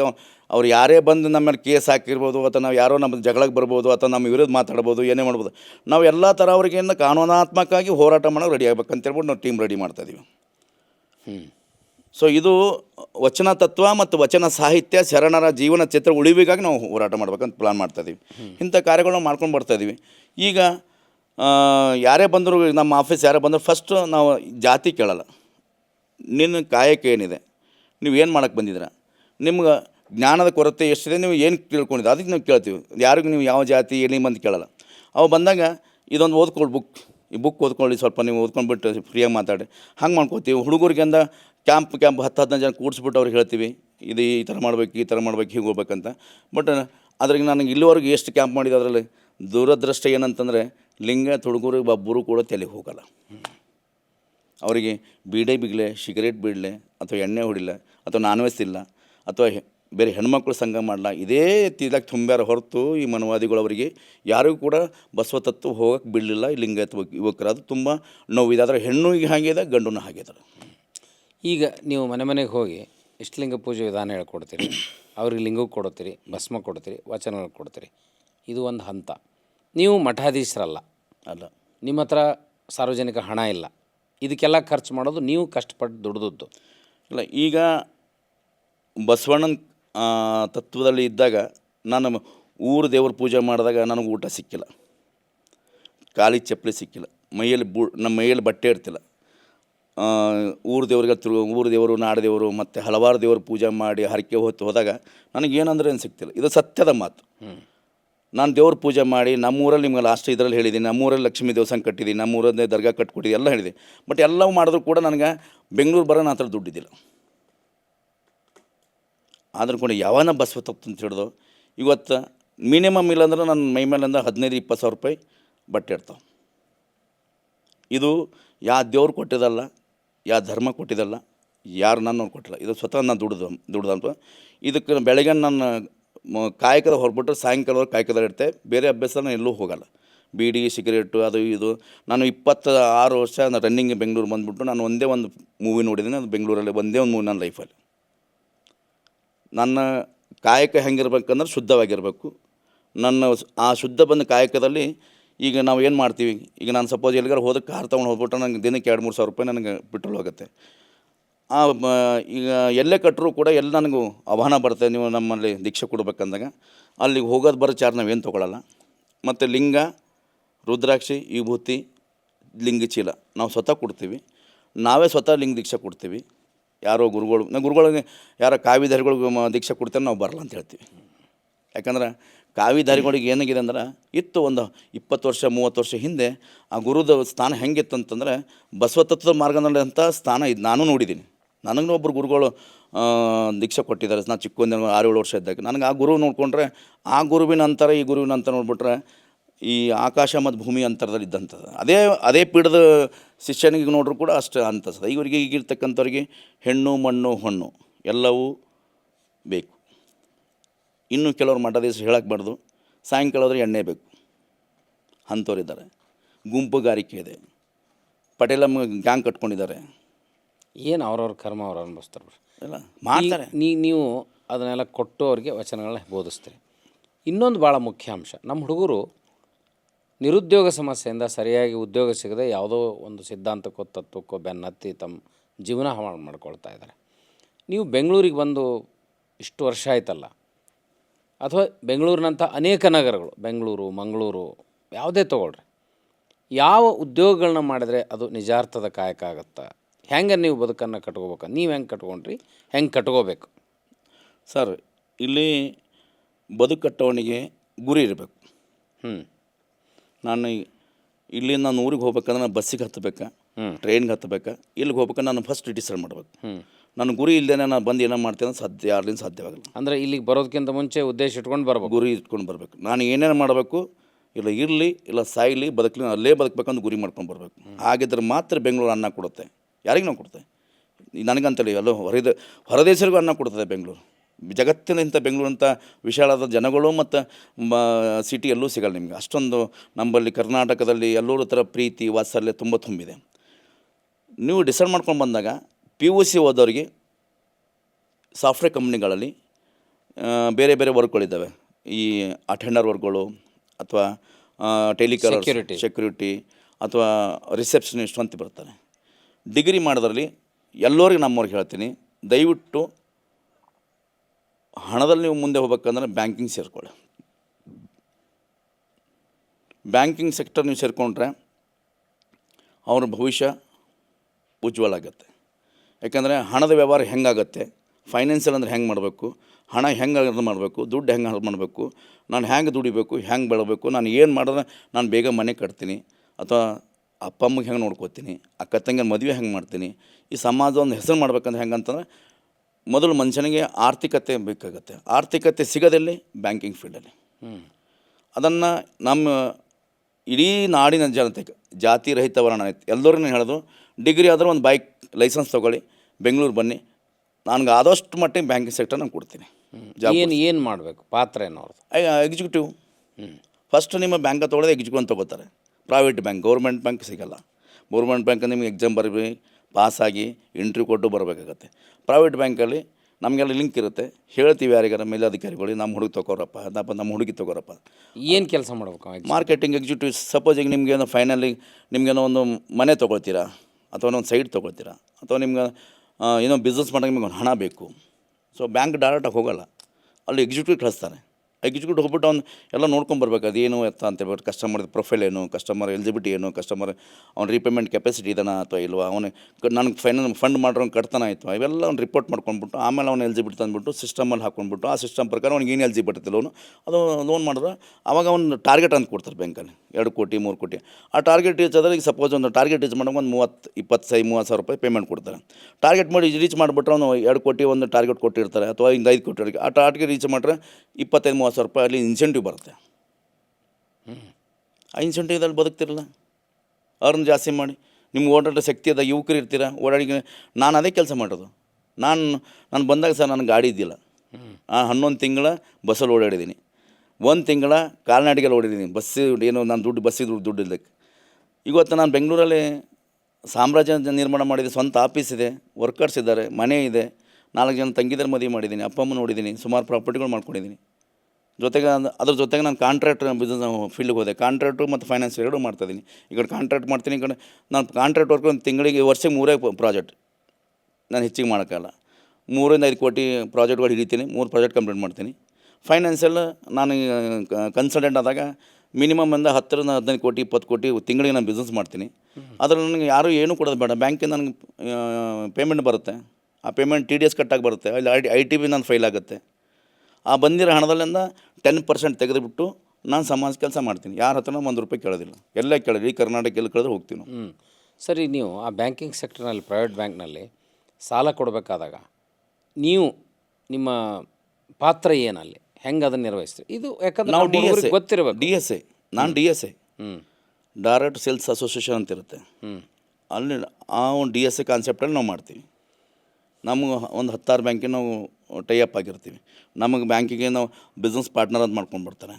ಅವ್ರು ಯಾರೇ ಬಂದು ನಮ್ಮ ಮೇಲೆ ಕೇಸ್ ಹಾಕಿರ್ಬೋದು ಅಥವಾ ನಾವು ಯಾರೋ ನಮ್ಮ ಜಗಳಕ್ಕೆ ಬರ್ಬೋದು ಅಥವಾ ನಮ್ಮ ವಿರುದ್ಧ ಮಾತಾಡ್ಬೋದು ಏನೇ ಮಾಡ್ಬೋದು ನಾವು ಎಲ್ಲ ಥರ ಅವ್ರಿಗೇನು ಕಾನೂನಾತ್ಮಕವಾಗಿ ಹೋರಾಟ ಮಾಡೋಕೆ ರೆಡಿ ಆಗ್ಬೇಕಂತ ಹೇಳ್ಬಿಟ್ಟು ನಾವು ಟೀಮ್ ರೆಡಿ ಮಾಡ್ತಾಯಿದ್ದೀವಿ ಹ್ಞೂ ಸೊ ಇದು ವಚನ ತತ್ವ ಮತ್ತು ವಚನ ಸಾಹಿತ್ಯ ಶರಣರ ಜೀವನ ಚಿತ್ರ ಉಳಿವಿಗಾಗಿ ನಾವು ಹೋರಾಟ ಮಾಡ್ಬೇಕಂತ ಪ್ಲಾನ್ ಮಾಡ್ತಾಯಿದ್ದೀವಿ ಇಂಥ ಕಾರ್ಯಗಳನ್ನ ಮಾಡ್ಕೊಂಡು ಬರ್ತಾಯಿದ್ದೀವಿ ಈಗ ಯಾರೇ ಬಂದರೂ ನಮ್ಮ ಆಫೀಸ್ ಯಾರೇ ಬಂದರೂ ಫಸ್ಟು ನಾವು ಜಾತಿ ಕೇಳಲ್ಲ. ನಿನ್ನ ಕಾಯಕ ಏನಿದೆ? ನೀವು ಏನು ಮಾಡಕ್ಕೆ ಬಂದಿದ್ದೀರ? ನಿಮ್ಗೆ ಜ್ಞಾನದ ಕೊರತೆ ಎಷ್ಟಿದೆ? ನೀವು ಏನು ತಿಳ್ಕೊಂಡಿದ್ದೆ ಅದಕ್ಕೆ ನಾವು ಕೇಳ್ತೀವಿ. ಯಾರಿಗೂ ನೀವು ಯಾವ ಜಾತಿ, ಎಲ್ಲಿ ಬಂದು ಕೇಳಲ್ಲ. ಅವು ಬಂದಾಗ ಇದೊಂದು ಓದ್ಕೊಳ್ಳಿ ಬುಕ್ ಈ ಬುಕ್ ಓದ್ಕೊಳ್ಳಿ, ಸ್ವಲ್ಪ ನೀವು ಓದ್ಕೊಂಡ್ಬಿಟ್ಟು ಫ್ರೀಯಾಗಿ ಮಾತಾಡಿ. ಹಂಗೆ ಮಾಡ್ಕೋತೀವಿ ಹುಡುಗರಿಗೆಂದ ಕ್ಯಾಂಪ್ ಕ್ಯಾಂಪ್ ಹತ್ತು, ಹದಿನೈದು ಜನ ಕೂಡಿಸ್ಬಿಟ್ಟು ಅವ್ರಿಗೆ ಹೇಳ್ತೀವಿ. ಇದು ಈ ಥರ ಮಾಡ್ಬೇಕು, ಈ ಥರ ಮಾಡ್ಬೇಕು, ಹೀಗೆ ಹೋಗ್ಬೇಕಂತ. ಬಟ್ ಅದ್ರಿಗೆ ನನಗೆ ಇಲ್ಲಿವರೆಗೂ ಎಷ್ಟು ಕ್ಯಾಂಪ್ ಮಾಡಿದೆ ಅದರಲ್ಲಿ, ದುರದೃಷ್ಟ ಏನಂತಂದರೆ, ಲಿಂಗ ಹುಡುಗರು ಒಬ್ಬರು ಕೂಡ ತಲೆಗೆ ಹೋಗಲ್ಲ. ಅವರಿಗೆ ಬೀಡೆ ಬಿಗಲೆ ಸಿಗರೇಟ್ ಬಿಡಲೆ ಅಥವಾ ಎಣ್ಣೆ ಹೊಡಿಲ್ಲ ಅಥವಾ ನಾನ್ ವೆಜ್ ಇಲ್ಲ ಅಥವಾ ಬೇರೆ ಹೆಣ್ಮಕ್ಳು ಸಂಘ ಮಾಡಲ್ಲ ಇದೇ ತಿದಾಗ ತುಂಬ್ಯಾರ ಹೊರತು ಈ ಮನವಾದಿಗಳು ಅವರಿಗೆ ಯಾರಿಗೂ ಕೂಡ ಬಸವ ತತ್ವ ಹೋಗಕ್ಕೆ ಬಿಡಲಿಲ್ಲ. ಈ ಲಿಂಗಾಯತ ಯುವಕರು ಅದು ತುಂಬ ನೋವಿದೆ ಆದರೆ ಹೆಣ್ಣುಗೆ ಹಾಗಿದೆ ಗಂಡನ ಹಾಗಿದೆ ಈಗ ನೀವು ಮನೆ ಮನೆಗೆ ಹೋಗಿ ಇಷ್ಟಲಿಂಗ ಪೂಜೆ ವಿಧಾನ ಹೇಳ್ಕೊಡ್ತೀರಿ? ಅವ್ರಿಗೆ ಲಿಂಗಕ್ಕೆ ಕೊಡ್ತೀರಿ ಭಸ್ಮ ಕೊಡ್ತೀರಿ ವಚನಗಳು ಕೊಡ್ತೀರಿ? ಇದು ಒಂದು ಹಂತ. ನೀವು ಮಠಾಧೀಶರಲ್ಲ. ಅಲ್ಲ. ನಿಮ್ಮ ಹತ್ರ ಸಾರ್ವಜನಿಕ ಹಣ ಇಲ್ಲ. ಇದಕ್ಕೆಲ್ಲ ಖರ್ಚು ಮಾಡೋದು ನೀವು ಕಷ್ಟಪಟ್ಟು ದುಡ್ದದ್ದು. ಇಲ್ಲ ಈಗ ಬಸವಣ್ಣನ ತತ್ವದಲ್ಲಿ ಇದ್ದಾಗ ನಾನು ಊರು ದೇವ್ರ ಪೂಜೆ ಮಾಡಿದಾಗ ನನಗೆ ಊಟ ಸಿಕ್ಕಿಲ್ಲ. ಖಾಲಿ ಚಪ್ಪಲಿ ಸಿಕ್ಕಿಲ್ಲ. ಮೈಯಲ್ಲಿ ಬೂ ನಮ್ಮ ಮೈಯಲ್ಲಿ ಬಟ್ಟೆ ಇರ್ತಿಲ್ಲ. ಊರು ದೇವ್ರಿಗೆ ತಿರುಗ ಊರು ದೇವರು ನಾಡ ದೇವರು ಮತ್ತು ಹಲವಾರು ದೇವರು ಪೂಜೆ ಮಾಡಿ ಹರಕೆ ಹೊತ್ತು ಹೋದಾಗ ನನಗೇನಂದ್ರೆ ಏನು ಸಿಗ್ತಿಲ್ಲ. ಇದು ಸತ್ಯದ ಮಾತು. ನಾನು ದೇವ್ರ ಪೂಜೆ ಮಾಡಿ ನಮ್ಮೂರಲ್ಲಿ ನಿಮ್ಗೆ ಲಾಸ್ಟ್ ಇದರಲ್ಲಿ ಹೇಳಿದ್ದೀನಿ, ನಮ್ಮೂರಲ್ಲಿ ಲಕ್ಷ್ಮೀ ದೇವಸ್ಥಾನ ಕಟ್ಟಿದ್ದೀನಿ ನಮ್ಮೂರನ್ನೇ ದರ್ಗಾ ಕಟ್ಕೊಟ್ಟಿದ್ದೀನಿ, ಎಲ್ಲ ಹೇಳಿದೆ. ಬಟ್ ಎಲ್ಲವೂ ಮಾಡಿದ್ರು ಕೂಡ ನನಗೆ ಬೆಂಗಳೂರು ಬರೋ ನಾನು ಹತ್ರ ದುಡ್ಡಿದ್ದಿಲ್ಲ. ಆದರೂ ಕೂಡ ಯಾವನ ಬಸ್ ಅಂತ ಹಿಡ್ದು ಇವತ್ತು ಮಿನಿಮಮ್ ಇಲ್ಲಾಂದ್ರೆ ನನ್ನ ಮೈ ಮೇಲಿಂದ ಹದಿನೈದು, ಇಪ್ಪತ್ತು ಸಾವಿರ ರೂಪಾಯಿ ಬಟ್ಟೆ ಇಡ್ತಾವೆ. ಇದು ಯಾವ ದೇವ್ರು ಕೊಟ್ಟಿದ್ದಲ್ಲ ಯಾವ ಧರ್ಮ ಕೊಟ್ಟಿದ್ದಲ್ಲ, ಯಾರು ನನ್ನ ಕೊಟ್ಟಿಲ್ಲ. ಇದು ಸ್ವತಃ ನಾನು ದುಡ್ದು, ದುಡ್ದಂತ. ಇದಕ್ಕೆ ಬೆಳಗ್ಗೆ ನನ್ನ ಮ- ಕಾಯಕದ ಹೊರಬಿಟ್ರೆ ಸಾಯಂಕಾಲವರೆಗೆ ಕಾಯಕದಲ್ಲಿ ಇರ್ತೆ ಬೇರೆ ಅಭ್ಯಾಸ ನಾನು ಎಲ್ಲೂ ಹೋಗಲ್ಲ. ಬೀಡಿ, ಸಿಗರೇಟು, ಅದು ಇದು. ನಾನು ಇಪ್ಪತ್ತ ಆರು ವರ್ಷ ನಾನು ರನ್ನಿಂಗ್ ಬೆಂಗಳೂರು ಬಂದುಬಿಟ್ಟು ನಾನು ಒಂದೇ ಒಂದು ಮೂವಿ ನೋಡಿದ್ದೀನಿ. ಅದು ಬೆಂಗಳೂರಲ್ಲಿ ಒಂದೇ ಒಂದು ಮೂವಿ ನನ್ನ ಲೈಫಲ್ಲಿ ನನ್ನ ಕಾಯಕ ಹೆಂಗಿರ್ಬೇಕಂದ್ರೆ ಶುದ್ಧವಾಗಿರಬೇಕು. ನನ್ನ ಆ ಶುದ್ಧ ಬಂದ ಕಾಯಕದಲ್ಲಿ ಈಗ ನಾವು ಏನು ಮಾಡ್ತೀವಿ? ಈಗ ನಾನು ಸಪೋಸ್ ಎಲ್ಲಿಗಾರ ಹೋದಕ್ಕೆ ಕಾರ್ ತೊಗೊಂಡು ಹೋಗ್ಬಿಟ್ಟು ನನಗೆ ದಿನಕ್ಕೆ ಎರಡು ಮೂರು ಸಾವಿರ ರೂಪಾಯಿ ನನಗೆ ಪೆಟ್ರೋಲ್ ಹೋಗುತ್ತೆ. ಈಗ ಎಲ್ಲೇ ಕಟ್ಟರೂ ಕೂಡ ಎಲ್ಲ ನನಗೂ ಆಹ್ವಾನ ಬರುತ್ತೆ. ನೀವು ನಮ್ಮಲ್ಲಿ ದೀಕ್ಷೆ ಕೊಡ್ಬೇಕಂದಾಗ. ಅಲ್ಲಿಗೆ ಹೋಗೋದು ಬರೋ ಚಾರ್ಜ್ ನಾವೇನು ತೊಗೊಳಲ್ಲ. ಮತ್ತು ಲಿಂಗ, ರುದ್ರಾಕ್ಷಿ, ವಿಭೂತಿ ಲಿಂಗ ಚೀಲ ನಾವು ಸ್ವತಃ ಕೊಡ್ತೀವಿ. ನಾವೇ ಸ್ವತಃ ಲಿಂಗ ದೀಕ್ಷೆ ಕೊಡ್ತೀವಿ. ಯಾರೋ ಗುರುಗಳು ನಾವು ಗುರುಗಳಿಗೆ ಯಾರೋ ಕಾವಿಧಾರಿಗಳಿಗೆ ದೀಕ್ಷೆ ಕೊಡ್ತಾರೆ ನಾವು ಬರಲ್ಲ ಅಂತ ಹೇಳ್ತೀವಿ. ಯಾಕಂದ್ರೆ ಕಾವಿಧಾರಿಗಳಿಗೆ ಏನಾಗಿದೆ ಅಂದ್ರೆ, ಇತ್ತು ಒಂದು ಇಪ್ಪತ್ತು ವರ್ಷ, ಮೂವತ್ತು ವರ್ಷ ಹಿಂದೆ ಆ ಗುರುದ ಸ್ಥಾನ ಹೆಂಗಿತ್ತು ಅಂತಂದ್ರೆ ಬಸವತತ್ವದ ಮಾರ್ಗದಲ್ಲಿ ಅಂತ ಸ್ಥಾನ ಇದು ನಾನು ನೋಡಿದ್ದೀನಿ. ನನಗೂ ಒಬ್ಬರು ಗುರುಗಳು ದೀಕ್ಷೆ ಕೊಟ್ಟಿದ್ದಾರೆ. ನಾನು ಚಿಕ್ಕ ಆರು ಏಳು ವರ್ಷ ಇದ್ದಾಗ. ನನಗೆ ಆ ಗುರು ನೋಡಿಕೊಂಡ್ರೆ ಆ ಗುರುವಿನ ಅಂತರ ಈ ಗುರುವಿನ ಅಂತ ನೋಡಿಬಿಟ್ರೆ ಈ ಆಕಾಶ ಮತ್ತು ಭೂಮಿ ಅಂತರದಲ್ಲಿ ಇದ್ದಂಥದ್ದು. ಅದೇ ಅದೇ ಪೀಡದ ಶಿಷ್ಯನಿಗೆ ನೋಡ್ರು ಕೂಡ ಅಷ್ಟು ಅಂತಸ್ತದೆ ಇವರಿಗೆ ಈಗಿರ್ತಕ್ಕಂಥವ್ರಿಗೆ ಹೆಣ್ಣು, ಮಣ್ಣು, ಹಣ್ಣು ಎಲ್ಲವೂ ಬೇಕು. ಇನ್ನು ಕೆಲವ್ರು ಮಠ ದಿವಸ ಹೇಳೋಕ್ಬಾರ್ದು ಸಾಯಂಕಾಲ ಆದರೆ ಎಣ್ಣೆ ಬೇಕು. ಅಂಥವ್ರಿದ್ದಾರೆ. ಗುಂಪುಗಾರಿಕೆ ಇದೆ. ಪಟೇಲಮ್ಮ ಗ್ಯಾಂಗ್ ಕಟ್ಕೊಂಡಿದ್ದಾರೆ. ಏನು ಅವ್ರವ್ರ ಕರ್ಮ ಅವ್ರು ಅನುಭವಿಸ್ತಾರೆ ಬಿಡ್ರಿ. ಮಾಡ್ತಾರೆ. ನೀ ನೀವು ಅದನ್ನೆಲ್ಲ ಕೊಟ್ಟು ಅವ್ರಿಗೆ ವಚನಗಳನ್ನ ಬೋಧಿಸ್ತೀರಿ. ಇನ್ನೊಂದು ಭಾಳ ಮುಖ್ಯ ಅಂಶ ನಮ್ಮ ಹುಡುಗರು ನಿರುದ್ಯೋಗ ಸಮಸ್ಯೆಯಿಂದ ಸರಿಯಾಗಿ ಉದ್ಯೋಗ ಸಿಗದೆ ಯಾವುದೋ ಒಂದು ಸಿದ್ಧಾಂತಕ್ಕೋ ತತ್ವಕ್ಕೋ ಬೆನ್ನತ್ತಿ ತಮ್ಮ ಜೀವನ ಹಾಳು ಮಾಡ್ಕೊಳ್ತಾ ಇದ್ದಾರೆ. ನೀವು ಬೆಂಗಳೂರಿಗೆ ಬಂದು ಇಷ್ಟು ವರ್ಷ ಆಯ್ತಲ್ಲ ಅಥವಾ ಬೆಂಗಳೂರಿನಂಥ ಅನೇಕ ನಗರಗಳು ಬೆಂಗಳೂರು ಮಂಗಳೂರು ಯಾವುದೇ ತೊಗೊಳ್ರಿ ಯಾವ ಉದ್ಯೋಗಗಳನ್ನ ಮಾಡಿದರೆ ಅದು ನಿಜಾರ್ಥದ ಕಾಯಕ ಆಗುತ್ತೆ? ಹೆಂಗೆ ನೀವು ಬದುಕನ್ನು ಕಟ್ಕೋಬೇಕು? ನೀವು ಹೆಂಗೆ ಕಟ್ಕೊಂಡ್ರಿ? ಹೆಂಗೆ ಕಟ್ಕೋಬೇಕು? ಸರ್ ಇಲ್ಲಿ ಬದುಕು ಕಟ್ಟೋವನಿಗೆ ಗುರಿ ಇರಬೇಕು. ಹ್ಞೂ ನಾನು ಇಲ್ಲಿಂದ ನಾನು ಊರಿಗೆ ಹೋಗ್ಬೇಕಂದ್ರೆ ನಾನು ಬಸ್ಸಿಗೆ ಹತ್ತಬೇಕಾ. ಟ್ರೈನ್ಗೆ ಹತ್ತಬೇಕಾ ಇಲ್ಲಿಗೆ ಹೋಗ್ಬೇಕಂದ್ರೆ ನಾನು ಫಸ್ಟ್ ಡಿಸೈಡ್ ಮಾಡಬೇಕು. ನನ್ನ ಗುರಿ ಇಲ್ಲದೇ ನಾನು ಬಂದು ಏನೋ ಮಾಡ್ತೇನೆ ಸಾಧ್ಯ ಯಾರ್ಲಿಂದ ಸಾಧ್ಯವಾಗಲ್ಲ. ಅಂದರೆ ಇಲ್ಲಿಗೆ ಬರೋದಕ್ಕಿಂತ ಮುಂಚೆ ಉದ್ದೇಶ ಇಟ್ಕೊಂಡು ಬರ್ಬೇಕು. ಗುರಿ ಇಟ್ಕೊಂಡು ಬರಬೇಕು. ನಾನು ಏನೇನು ಮಾಡಬೇಕು? ಇಲ್ಲ ಇರಲಿ ಇಲ್ಲ ಸಾಯಲಿ ಬದುಕಲಿ ಅಲ್ಲೇ ಬದುಕಬೇಕಂತ ಗುರಿ ಮಾಡ್ಕೊಂಡು ಬರಬೇಕು. ಹಾಗಿದ್ರೆ ಮಾತ್ರ ಬೆಂಗಳೂರು ಅನ್ನ ಕೊಡುತ್ತೆ. ಯಾರಿಗೆ ನಾವು ಕೊಡ್ತೇವೆ? ನನಗಂತೇಳಿ ಎಲ್ಲೋ ಹೊರದ ಹೊರದೇಶರಿಗೂ ಅನ್ನ ಕೊಡ್ತದೆ ಬೆಂಗಳೂರು. ಜಗತ್ತಿನ ಇಂಥ ಅಂತ ವಿಶಾಲವಾದ ಜನಗಳು ಮತ್ತು ಸಿಟಿ ಎಲ್ಲೂ ಸಿಗಲ್ಲ ನಿಮಗೆ. ಅಷ್ಟೊಂದು ನಮ್ಮಲ್ಲಿ ಕರ್ನಾಟಕದಲ್ಲಿ ಎಲ್ಲರ ಥರ ಪ್ರೀತಿ ವಾತ್ಸಲ್ಯ ತುಂಬ ತುಂಬಿದೆ. ನೀವು ಡಿಸೈಡ್ ಮಾಡ್ಕೊಂಡು ಬಂದಾಗ ಪಿ ಯು ಸಿ ಓದೋರಿಗೆ ಸಾಫ್ಟ್ವೇರ್ ಕಂಪ್ನಿಗಳಲ್ಲಿ ಬೇರೆ ಬೇರೆ ವರ್ಕ್ಗಳಿದ್ದಾವೆ ಈ ಅಟೆಂಡರ್ ವರ್ಕ್ಗಳು ಅಥವಾ ಟೆಲಿಕಾಲ್ ಸೆಕ್ಯೂರಿಟಿ ಸೆಕ್ಯೂರಿಟಿ ಅಥವಾ ರಿಸೆಪ್ಷನಿಸ್ಟ್ ಅಂತ ಬರ್ತಾರೆ ಡಿಗ್ರಿ ಮಾಡೋದ್ರಲ್ಲಿ ಎಲ್ಲರಿಗೆ ನಮ್ಮವ್ರಿಗೆ ಹೇಳ್ತೀನಿ, ದಯವಿಟ್ಟು ಹಣದಲ್ಲಿ ನೀವು ಮುಂದೆ ಹೋಗ್ಬೇಕಂದ್ರೆ ಬ್ಯಾಂಕಿಂಗ್ ಸೇರಿಕೊಳ್ಳಿ. ಬ್ಯಾಂಕಿಂಗ್ ಸೆಕ್ಟರ್ ನೀವು ಸೇರಿಕೊಂಡ್ರೆ ಅವ್ರ ಭವಿಷ್ಯ ಉಜ್ವಲ ಆಗುತ್ತೆ. ಯಾಕಂದರೆ ಹಣದ ವ್ಯವಹಾರ ಹೆಂಗಾಗತ್ತೆ, ಫೈನಾನ್ಸಿಯಲ್ ಅಂದ್ರೆ ಹೆಂಗೆ ಮಾಡಬೇಕು, ಹಣ ಹೆಂಗೆ ಮಾಡಬೇಕು, ದುಡ್ಡು ಹೆಂಗೆ ಅರ್ನ್ ಮಾಡಬೇಕು, ನಾನು ಹೆಂಗೆ ದುಡಿಬೇಕು, ಹೆಂಗೆ ಬೆಳಬೇಕು, ನಾನು ಏನು ಮಾಡಿದ್ರೆ ನಾನು ಬೇಗ ಮನೆ ಕಟ್ತೀನಿ, ಅಥವಾ ಅಪ್ಪ ಅಮ್ಮಗೆ ಹೆಂಗೆ ನೋಡ್ಕೋತೀನಿ ಅಕ್ಕ ತಂಗಿನ ಮದುವೆ ಹೆಂಗೆ ಮಾಡ್ತೀನಿ ಈ ಸಮಾಜ ಒಂದು ಹೆಸರು ಮಾಡ್ಬೇಕಂದ್ರೆ ಹೆಂಗಂತಂದ್ರೆ ಮೊದಲು ಮನುಷ್ಯನಿಗೆ ಆರ್ಥಿಕತೆ ಬೇಕಾಗುತ್ತೆ. ಆರ್ಥಿಕತೆ ಸಿಗೋದಲ್ಲಿ ಬ್ಯಾಂಕಿಂಗ್ ಫೀಲ್ಡಲ್ಲಿ. ಅದನ್ನು ನಮ್ಮ ಇಡೀ ನಾಡಿನ ಜನತೆಗೆ ಜಾತಿ ರಹಿತ ವರ್ಣ ಐತೆ ನಾನು ಹೇಳೋದು ಡಿಗ್ರಿ ಆದ್ರೆ ಒಂದು ಬೈಕ್ ಲೈಸೆನ್ಸ್ ತೊಗೊಳ್ಳಿ ಬೆಂಗಳೂರು ಬನ್ನಿ ನನಗೆ ಆದಷ್ಟು ಮಟ್ಟಿಗೆ ಬ್ಯಾಂಕಿಂಗ್ ಸೆಕ್ಟರ್ ನಾನು ಕೊಡ್ತೀನಿ. ಏನು ಏನು ಮಾಡಬೇಕು? ಪಾತ್ರ ಏನು ಅವ್ರದ್ದು. ಎಕ್ಸಿಕ್ಯೂಟಿವ್ ಹ್ಞೂ ಫಸ್ಟ್ ನಿಮ್ಮ ಬ್ಯಾಂಕ್ ತೊಗೊಳ್ಳೋದು ಎಕ್ಸಿಕ್ಯೂಟಿವ್ ಅಂತ ತೊಗೋತಾರೆ. ಪ್ರೈವೇಟ್ ಬ್ಯಾಂಕ್ ಗೌರ್ಮೆಂಟ್ ಬ್ಯಾಂಕ್ ಸಿಗಲ್ಲ. ಗೌರ್ಮೆಂಟ್ ಬ್ಯಾಂಕ್ ನಿಮಗೆ ಎಕ್ಸಾಮ್ ಬರೀ ಪಾಸಾಗಿ ಇಂಟ್ರ್ಯೂ ಕೊಟ್ಟು ಬರಬೇಕಾಗತ್ತೆ. ಪ್ರೈವೇಟ್ ಬ್ಯಾಂಕಲ್ಲಿ ನಮಗೆಲ್ಲ ಲಿಂಕ್ ಇರುತ್ತೆ. ಹೇಳ್ತೀವಿ ಯಾರಿಗಾರ ಅಧಿಕಾರಿಗಳು ನಮ್ಮ ಹುಡುಗಿ ತೊಗೋರಪ್ಪ ಅದಪ್ಪ ನಮ್ಮ ಹುಡುಗಿ ತೊಗೋರಪ್ಪ. ಏನು ಕೆಲಸ ಮಾಡ್ಬೇಕು? ಮಾರ್ಕೆಟಿಂಗ್ ಎಕ್ಸಿಕ್ಯೂಟಿವ್ ಸಪೋಸ್ ಈಗ ನಿಮಗೇನೋ ಫೈನಲಿ ನಿಮಗೇನೋ ಒಂದು ಮನೆ ತೊಗೊಳ್ತೀರಾ ಅಥವಾ ಒಂದು ಸೈಟ್ ತೊಗೊಳ್ತೀರಾ ಅಥವಾ ನಿಮ್ಗೆ ಏನೋ ಬಿಸ್ನೆಸ್ ಮಾಡೋಕ್ಕೆ ನಿಮಗೆ ಒಂದು ಹಣ ಬೇಕು. ಸೊ ಬ್ಯಾಂಕ್ ಡೈರೆಕ್ಟಾಗಿ ಹೋಗೋಲ್ಲ. ಅಲ್ಲಿ ಎಕ್ಸಿಕ್ಯೂಟಿವ್ ಕಳಿಸ್ತಾರೆ. ಎಕ್ಸಿಕ್ಯೂಟಿವ್ ಹೋಗ್ಬಿಟ್ಟು ಅವ್ನು ಎಲ್ಲ ನೋಡ್ಕೊಂಬರ್ಬೇಕು ಅದೇನು ಎತ್ತ ಅಂತ ಹೇಳ್ಬಿಟ್ಟು ಕಸ್ಟಮರ್ ಪ್ರೊಫೈಲ್ ಏನು ಕಸ್ಟಮರ್ ಎಲಿಜಿಬಿಲಿಟಿ ಏನು ಕಸ್ಟಮರ್ ಅವ್ನ ರೀಪೇಮೆಂಟ್ ಕೆಪಾಸಿಟಿ ಇದಾನ ಅಥವಾ ಇಲ್ವಾ? ಅವನು ನನಗೆ ಫೈನಲ್ ಫಂಡ್ ಮಾಡಿರೋನು ಕಟ್ತಾನ ಆಯಿತು? ಇವೆಲ್ಲ ಅವ್ನು ರಿಪೋರ್ಟ್ ಮಾಡ್ಕೊಂಡ್ಬಿಟ್ಟು, ಆಮೇಲೆ ಅವ್ನು ಎಲಿಜಿಬಿಲಿಟಿ ತಂದುಬಿಟ್ಟು ಸಿಸ್ಟಮಲ್ಲಿ ಹಾಕೊಂಡ್ಬಿಟ್ಟು, ಆ ಸಿಸ್ಟಮ್ ಪ್ರಕಾರ ಅವ್ನಿಗೆ ಏನು ಎಲಿಜಿಬಿಲಿಟಿ ಲೋನು ಅದು ಲೋನ್ ಮಾಡಿದ್ರೆ ಅವಾಗ ಅವ್ನು ಟಾರ್ಗೆಟ್ ಅಂತ ಕೊಡ್ತಾರೆ ಬ್ಯಾಂಕಲ್ಲಿ ಎರಡು ಕೋಟಿ, ಮೂರು ಕೋಟಿ. ಆ ಟಾರ್ಗೆಟ್ ರೀಚ್ ಆದರೆ ಈಗ ಸಪೋಸ್ ಒಂದು ಟಾರ್ಗೆಟ್ ರೀಚ್ ಮಾಡೋಕೆ ಒಂದು ಮೂವತ್ತು, ಇಪ್ಪತ್ತು ಸೈ, ಮೂವತ್ತು ಸಾವಿರ ರೂಪಾಯಿ ಪೇಮೆಂಟ್ ಕೊಡ್ತಾರೆ. ಟಾರ್ಗೆಟ್ ಮಾಡಿ ರೀಚ್ ಮಾಡಿಬಿಟ್ರೆ ಅವನು ಎರಡು ಕೋಟಿ ಒಂದು ಟಾರ್ಗೆಟ್ ಕೊಟ್ಟಿರ್ತಾರೆ ಅಥವಾ ಇಂದ ಐದು ಕೋಟಿ ಆ ಟಾರ್ಗೆಟ್ ರೀಚ್ ಮಾಡಿದ್ರೆ ಇಪ್ಪತ್ತೈದು, ಮೂವತ್ತು ಸಾವಿರ ರೂಪಾಯಿ ಅಲ್ಲಿ ಇನ್ಸೆಂಟಿವ್ ಬರುತ್ತೆ. ಆ ಇನ್ಸೆಂಟಿವ್ದಲ್ಲಿ ಬದುಕ್ತಿರಲ್ಲ. ಅವ್ರನ್ನ ಜಾಸ್ತಿ ಮಾಡಿ, ನಿಮ್ಗೆ ಓಡಾಡೋ ಶಕ್ತಿ ಅದ, ಯುವಕರು ಇರ್ತೀರ, ಓಡಾಡಿ ನಾನು ಅದೇ ಕೆಲಸ ಮಾಡೋದು. ನಾನು ನಾನು ಬಂದಾಗ ಸರ್ ನನ್ನ ಗಾಡಿ ಇದ್ದಿಲ್ಲ. ಆ ಹನ್ನೊಂದು ತಿಂಗಳ ಬಸ್ಸಲ್ಲಿ ಓಡಾಡಿದ್ದೀನಿ. ಒಂದು ತಿಂಗಳ ಕಾಲ್ನಡಿಗೆಲ್ಲಿ ಓಡಿದ್ದೀನಿ. ಬಸ್ ಏನು ನಾನು ದುಡ್ಡು ಬಸ್ಸಿಗೆ ದುಡ್ಡು ದುಡ್ಡು ಇಲ್ಲಕ್ಕೆ. ಇವತ್ತು ನಾನು ಬೆಂಗಳೂರಲ್ಲಿ ಸಾಮ್ರಾಜ್ಯ ನಿರ್ಮಾಣ ಮಾಡಿದೆ ಸ್ವಂತ ಆಫೀಸ್ ಇದೆ ವರ್ಕರ್ಸ್ ಇದ್ದಾರೆ, ಮನೆ ಇದೆ. ನಾಲ್ಕು ಜನ ತಂಗಿದರ ಮದುವೆ ಮಾಡಿದ್ದೀನಿ, ಅಪ್ಪ ಅಮ್ಮ ನೋಡಿದ್ದೀನಿ, ಸುಮಾರು ಪ್ರಾಪರ್ಟಿಗಳು ಮಾಡ್ಕೊಂಡಿದ್ದೀನಿ. ಜೊತೆಗೆ ಅದ್- ಅದ್ರ ಜೊತೆಗೆ ನಾನು ಕಾಂಟ್ರಾಕ್ಟ್ ಬಿಸ್ನೆಸ್ ಫೀಲ್ಡ್ಗೆ ಹೋದೆ. ಕಾಂಟ್ರಾಕ್ಟು ಮತ್ತು ಫೈನಾನ್ಸ್ ಎರಡು ಮಾಡ್ತಾಯಿದ್ದೀನಿ ಈ ಕಡೆ ಕಾಂಟ್ರಾಕ್ಟ್ ಮಾಡ್ತೀನಿ, ಈ ಕಡೆ ನಾನು ಕಾಂಟ್ರಾಕ್ಟ್ ವರ್ಕ್ ಒಂದು ತಿಂಗಳಿಗೆ ವರ್ಷಕ್ಕೆ ಮೂರೇ ಪ್ರಾಜೆಕ್ಟ್ ನಾನು ಹೆಚ್ಚಿಗೆ ಮಾಡೋಕ್ಕಲ್ಲ ಮೂರಿಂದ ಐದು ಕೋಟಿ ಪ್ರಾಜೆಕ್ಟ್ಗಳು ಹಿಡಿತೀನಿ, ಮೂರು ಪ್ರಾಜೆಕ್ಟ್ ಕಂಪ್ಲೀಟ್ ಮಾಡ್ತೀನಿ. ಫೈನಾನ್ಸಲ್ಲಿ ನಾನು ಕನ್ಸಲ್ಟೆಂಟ್ ಆದಾಗ ಮಿನಿಮಮ್ ಇಂದ ಹತ್ತರಿಂದ ಹದಿನೈದು ಕೋಟಿ, ಇಪ್ಪತ್ತು ಕೋಟಿ ತಿಂಗಳಿಗೆ ನಾನು ಬಿಸ್ನೆಸ್ ಮಾಡ್ತೀನಿ. ಅದರಲ್ಲಿ ನನಗೆ ಯಾರೂ ಏನೂ ಕೊಡೋದು ಬೇಡ. ಬ್ಯಾಂಕಿಂದ ನನಗೆ ಪೇಮೆಂಟ್ ಬರುತ್ತೆ. ಆ ಪೇಮೆಂಟ್ ಟಿ ಡಿ ಎಸ್ ಕಟ್ಟಾಗಿ ಬರುತ್ತೆ. ಅಲ್ಲಿ ಐ ಐ ಟಿ ಬಿ ನಾನು ಫೈಲ್ ಆಗುತ್ತೆ. ಆ ಬಂದಿರೋ ಹಣದಲ್ಲಿಂದ ಟೆನ್ ಪರ್ಸೆಂಟ್ ತೆಗೆದುಬಿಟ್ಟು ನಾನು ಸಮಾಜ ಕೆಲಸ ಮಾಡ್ತೀನಿ. ಯಾರ ಹತ್ರನೂ ಒಂದು ರೂಪಾಯಿ ಕೇಳೋದಿಲ್ಲ. ಎಲ್ಲ ಕೇಳಿದ್ವಿ ಕರ್ನಾಟಕದಲ್ಲಿ ಕರ್ನಾಟಕ ಎಲ್ಲಿ ಕೇಳಿದ್ರೆ ಹೋಗ್ತೀನಿ ನಾವು. ಹ್ಞೂ ಸರಿ ನೀವು ಆ ಬ್ಯಾಂಕಿಂಗ್ ಸೆಕ್ಟರ್ನಲ್ಲಿ ಪ್ರೈವೇಟ್ ಬ್ಯಾಂಕ್ನಲ್ಲಿ ಸಾಲ ಕೊಡಬೇಕಾದಾಗ ನೀವು ನಿಮ್ಮ ಪಾತ್ರ ಏನಲ್ಲಿ? ಹೆಂಗೆ ಅದನ್ನು ನಿರ್ವಹಿಸ್ತೀರಿ? ಇದು ಯಾಕಂದ್ರೆ ನಾವು ಡಿ ಎಸ್ ಗೊತ್ತಿರಬೇಕು. D S A. ನಾನು ಡಿ ಎಸ್ ಎ. ಹ್ಞೂ ಡೈರೆಕ್ಟ್ ಸೇಲ್ಸ್ ಅಸೋಸಿಯೇಷನ್ ಅಂತ ಇರುತ್ತೆ ಹ್ಞೂ ಅಲ್ಲಿ ಆ ಒಂದು ಡಿ ಎಸ್ ಎ ಕಾನ್ಸೆಪ್ಟಲ್ಲಿ ನಾವು ಮಾಡ್ತೀವಿ. ನಮಗೆ ಒಂದು ಹತ್ತಾರು ಬ್ಯಾಂಕಿನ ನಾವು ಟೈ ಅಪ್ ಆಗಿರ್ತೀವಿ. ನಮಗೆ ಬ್ಯಾಂಕಿಗೆ ನಾವು ಬಿಸ್ನೆಸ್ ಪಾರ್ಟ್ನರ್ ಅಂತ ಮಾಡ್ಕೊಂಡು ಬರ್ತಾರೆ.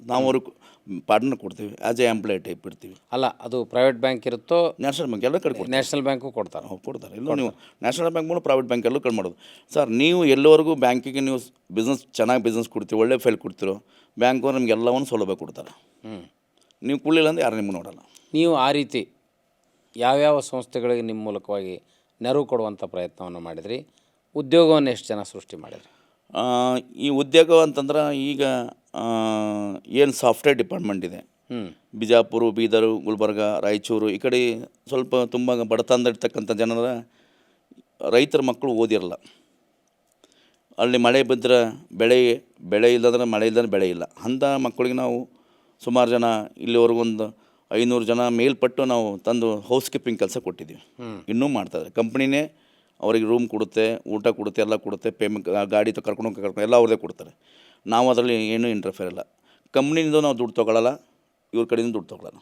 ನಾವು ಅವ್ರಿಗೆ ಪಾರ್ಟ್ನರ್ ಕೊಡ್ತೀವಿ ಆ್ಯಸ್ ಎ ಎಂಪ್ಲಾಯ್ ಟೈಪ್ ಇಡ್ತೀವಿ ಅಲ್ಲ ಅದು ಪ್ರೈವೇಟ್ ಬ್ಯಾಂಕ್ ಇರುತ್ತೋ? ನ್ಯಾಷನಲ್ ಬ್ಯಾಂಕ್ ಎಲ್ಲ ಕಡೆ ಕೊಡ್ತೀವಿ ನ್ಯಾಷನಲ್ ಬ್ಯಾಂಕು ಕೊಡ್ತಾರೆ. ಹೋಗಿ ಕೊಡ್ತಾರೆ. ಇಲ್ಲ ನೀವು ನ್ಯಾಷನಲ್ ಬ್ಯಾಂಕ್ ಮೂಲಕ ಪ್ರೈವೇಟ್ ಬ್ಯಾಂಕ್ ಎಲ್ಲೂ ಕಡೆ ಮಾಡೋದು. ಸರ್ ನೀವು ಎಲ್ಲವರೆಗೂ ಬ್ಯಾಂಕಿಗೆ ನೀವು ಬಿಸ್ನೆಸ್ ಚೆನ್ನಾಗಿ ಬಿಸ್ನೆಸ್ ಕೊಡ್ತೀವಿ ಒಳ್ಳೆ ಫೈಲ್ ಕೊಡ್ತೀರೋ ಬ್ಯಾಂಕವ್ರು ನಿಮ್ಗೆ ಎಲ್ಲವನ್ನು ಸೌಲಭ್ಯ ಕೊಡ್ತಾರೆ. ಹ್ಞೂ ನೀವು ಕೊಡಲಿಲ್ಲ ಅಂದರೆ ಯಾರು ನಿಮ್ಗೆ ನೋಡಲ್ಲ. ನೀವು ಆ ರೀತಿ ಯಾವ್ಯಾವ ಸಂಸ್ಥೆಗಳಿಗೆ ನಿಮ್ಮ ಮೂಲಕವಾಗಿ ನೆರವು ಕೊಡುವಂಥ ಪ್ರಯತ್ನವನ್ನು ಮಾಡಿದ್ರಿ ಉದ್ಯೋಗವನ್ನು ಎಷ್ಟು ಜನ ಸೃಷ್ಟಿ ಮಾಡಿದ್ರಿ? ಈ ಉದ್ಯೋಗ ಅಂತಂದ್ರೆ ಈಗ ಏನು ಸಾಫ್ಟ್ವೇರ್ ಡಿಪಾರ್ಟ್ಮೆಂಟ್ ಇದೆ. ಬಿಜಾಪುರ ಬೀದರು ಗುಲ್ಬರ್ಗ ರಾಯಚೂರು ಈ ಕಡೆ ಸ್ವಲ್ಪ ತುಂಬ ಬಡತನದ ಇರ್ತಕ್ಕಂಥ ಜನರ ರೈತರ ಮಕ್ಕಳು ಓದಿರಲ್ಲ. ಅಲ್ಲಿ ಮಳೆ ಬಿದ್ದರೆ ಬೆಳೆ ಬೆಳೆ ಇಲ್ಲದ್ರೆ ಮಳೆ ಇಲ್ಲದ್ರೆ ಬೆಳೆ ಇಲ್ಲ. ಅಂಥ ಮಕ್ಕಳಿಗೆ ನಾವು ಸುಮಾರು ಜನ ಇಲ್ಲಿವರೆಗೊಂದು ಐನೂರು ಜನ ಮೇಲ್ಪಟ್ಟು ನಾವು ತಂದು ಹೌಸ್ ಕೀಪಿಂಗ್ ಕೆಲಸ ಕೊಟ್ಟಿದ್ದೀವಿ. ಇನ್ನೂ ಮಾಡ್ತಾಯಿದ್ದಾರೆ ಕಂಪ್ನಿನೇ ಅವರಿಗೆ ರೂಮ್ ಕೊಡುತ್ತೆ ಊಟ ಕೊಡುತ್ತೆ ಎಲ್ಲ ಕೊಡುತ್ತೆ ಪೇಮೆಂಟ್ ಗಾಡಿ ಕರ್ಕೊಂಡು ಹೋಗಿ ಕರ್ಕೊಂಡು ಎಲ್ಲ ಅವ್ರದ್ದೇ ಕೊಡ್ತಾರೆ. ನಾವು ಅದರಲ್ಲಿ ಏನೂ ಇಂಟರ್ಫೇರ್ ಇಲ್ಲ. ಕಂಪ್ನಿಯಿಂದ ನಾವು ದುಡ್ಡು ತೊಗೊಳಲ್ಲ ಇವ್ರ ಕಡೆಯಿಂದ ದುಡ್ಡು ತೊಗೊಳಲ್ಲ.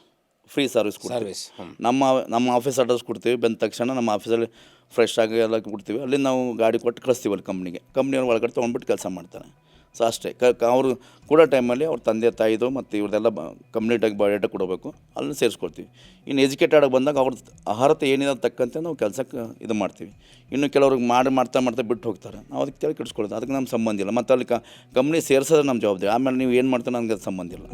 ಫ್ರೀ ಸರ್ವಿಸ್ ಕೊಡ್ತೀವಿ. ಸರ್ವಿಸ್ ನಮ್ಮ ನಮ್ಮ ಆಫೀಸ್ ಅಡ್ರೆಸ್ ಕೊಡ್ತೀವಿ ಬಂದ ತಕ್ಷಣ ನಮ್ಮ ಆಫೀಸಲ್ಲಿ ಫ್ರೆಶ್ ಆಗಿ ಎಲ್ಲ ಕೊಡ್ತೀವಿ. ಅಲ್ಲಿ ನಾವು ಗಾಡಿ ಕೊಟ್ಟು ಕಳಿಸ್ತೀವಿ ಅಲ್ಲಿ ಕಂಪ್ನಿಗೆ ಕಂಪ್ನಿಯವ್ರು ಒಳಗಡೆ ತೊಗೊಂಡ್ಬಿಟ್ಟು ಕೆಲಸ ಮಾಡ್ತಾರೆ. ಸೊ ಅಷ್ಟೇ. ಕ ಅವರು ಕೊಡೋ ಟೈಮಲ್ಲಿ ಅವ್ರ ತಂದೆ, ತಾಯಿದು ಮತ್ತು ಇವ್ರದ್ದೆಲ್ಲ ಬ ಕಂಪ್ಲೀಟಾಗಿ ಬಯೋಡೇಟಾ ಕೊಡಬೇಕು. ಅಲ್ಲಿ ಸೇರಿಸ್ಕೊಳ್ತೀವಿ. ಇನ್ನು ಎಜುಕೇಟೆಡ್ ಬಂದಾಗ ಅವ್ರ ಅರ್ಹತೆ ಏನಿದೆ ತಕ್ಕಂತೆ ನಾವು ಕೆಲಸಕ್ಕೆ ಇದು ಮಾಡ್ತೀವಿ. ಇನ್ನು ಕೆಲವ್ರಿಗೆ ಮಾಡಿ ಮಾಡ್ತಾ ಮಾಡ್ತಾ ಬಿಟ್ಟು ಹೋಗ್ತಾರೆ. ನಾವು ಅದಕ್ಕೆ ತಲೆ ಕೆಡಿಸ್ಕೊಳ್ಳೋದು ಅದಕ್ಕೆ ನಮ್ಮ ಸಂಬಂಧ ಇಲ್ಲ. ಮತ್ತು ಅಲ್ಲಿ ಕಂಪ್ನಿ ಸೇರಿಸೋದ್ರೆ ನಮ್ಮ ಜವಾಬ್ದಾರಿ. ಆಮೇಲೆ ನೀವು ಏನು ಮಾಡ್ತಾರೆ ನನಗೆ ಅದು ಸಂಬಂಧ ಇಲ್ಲ.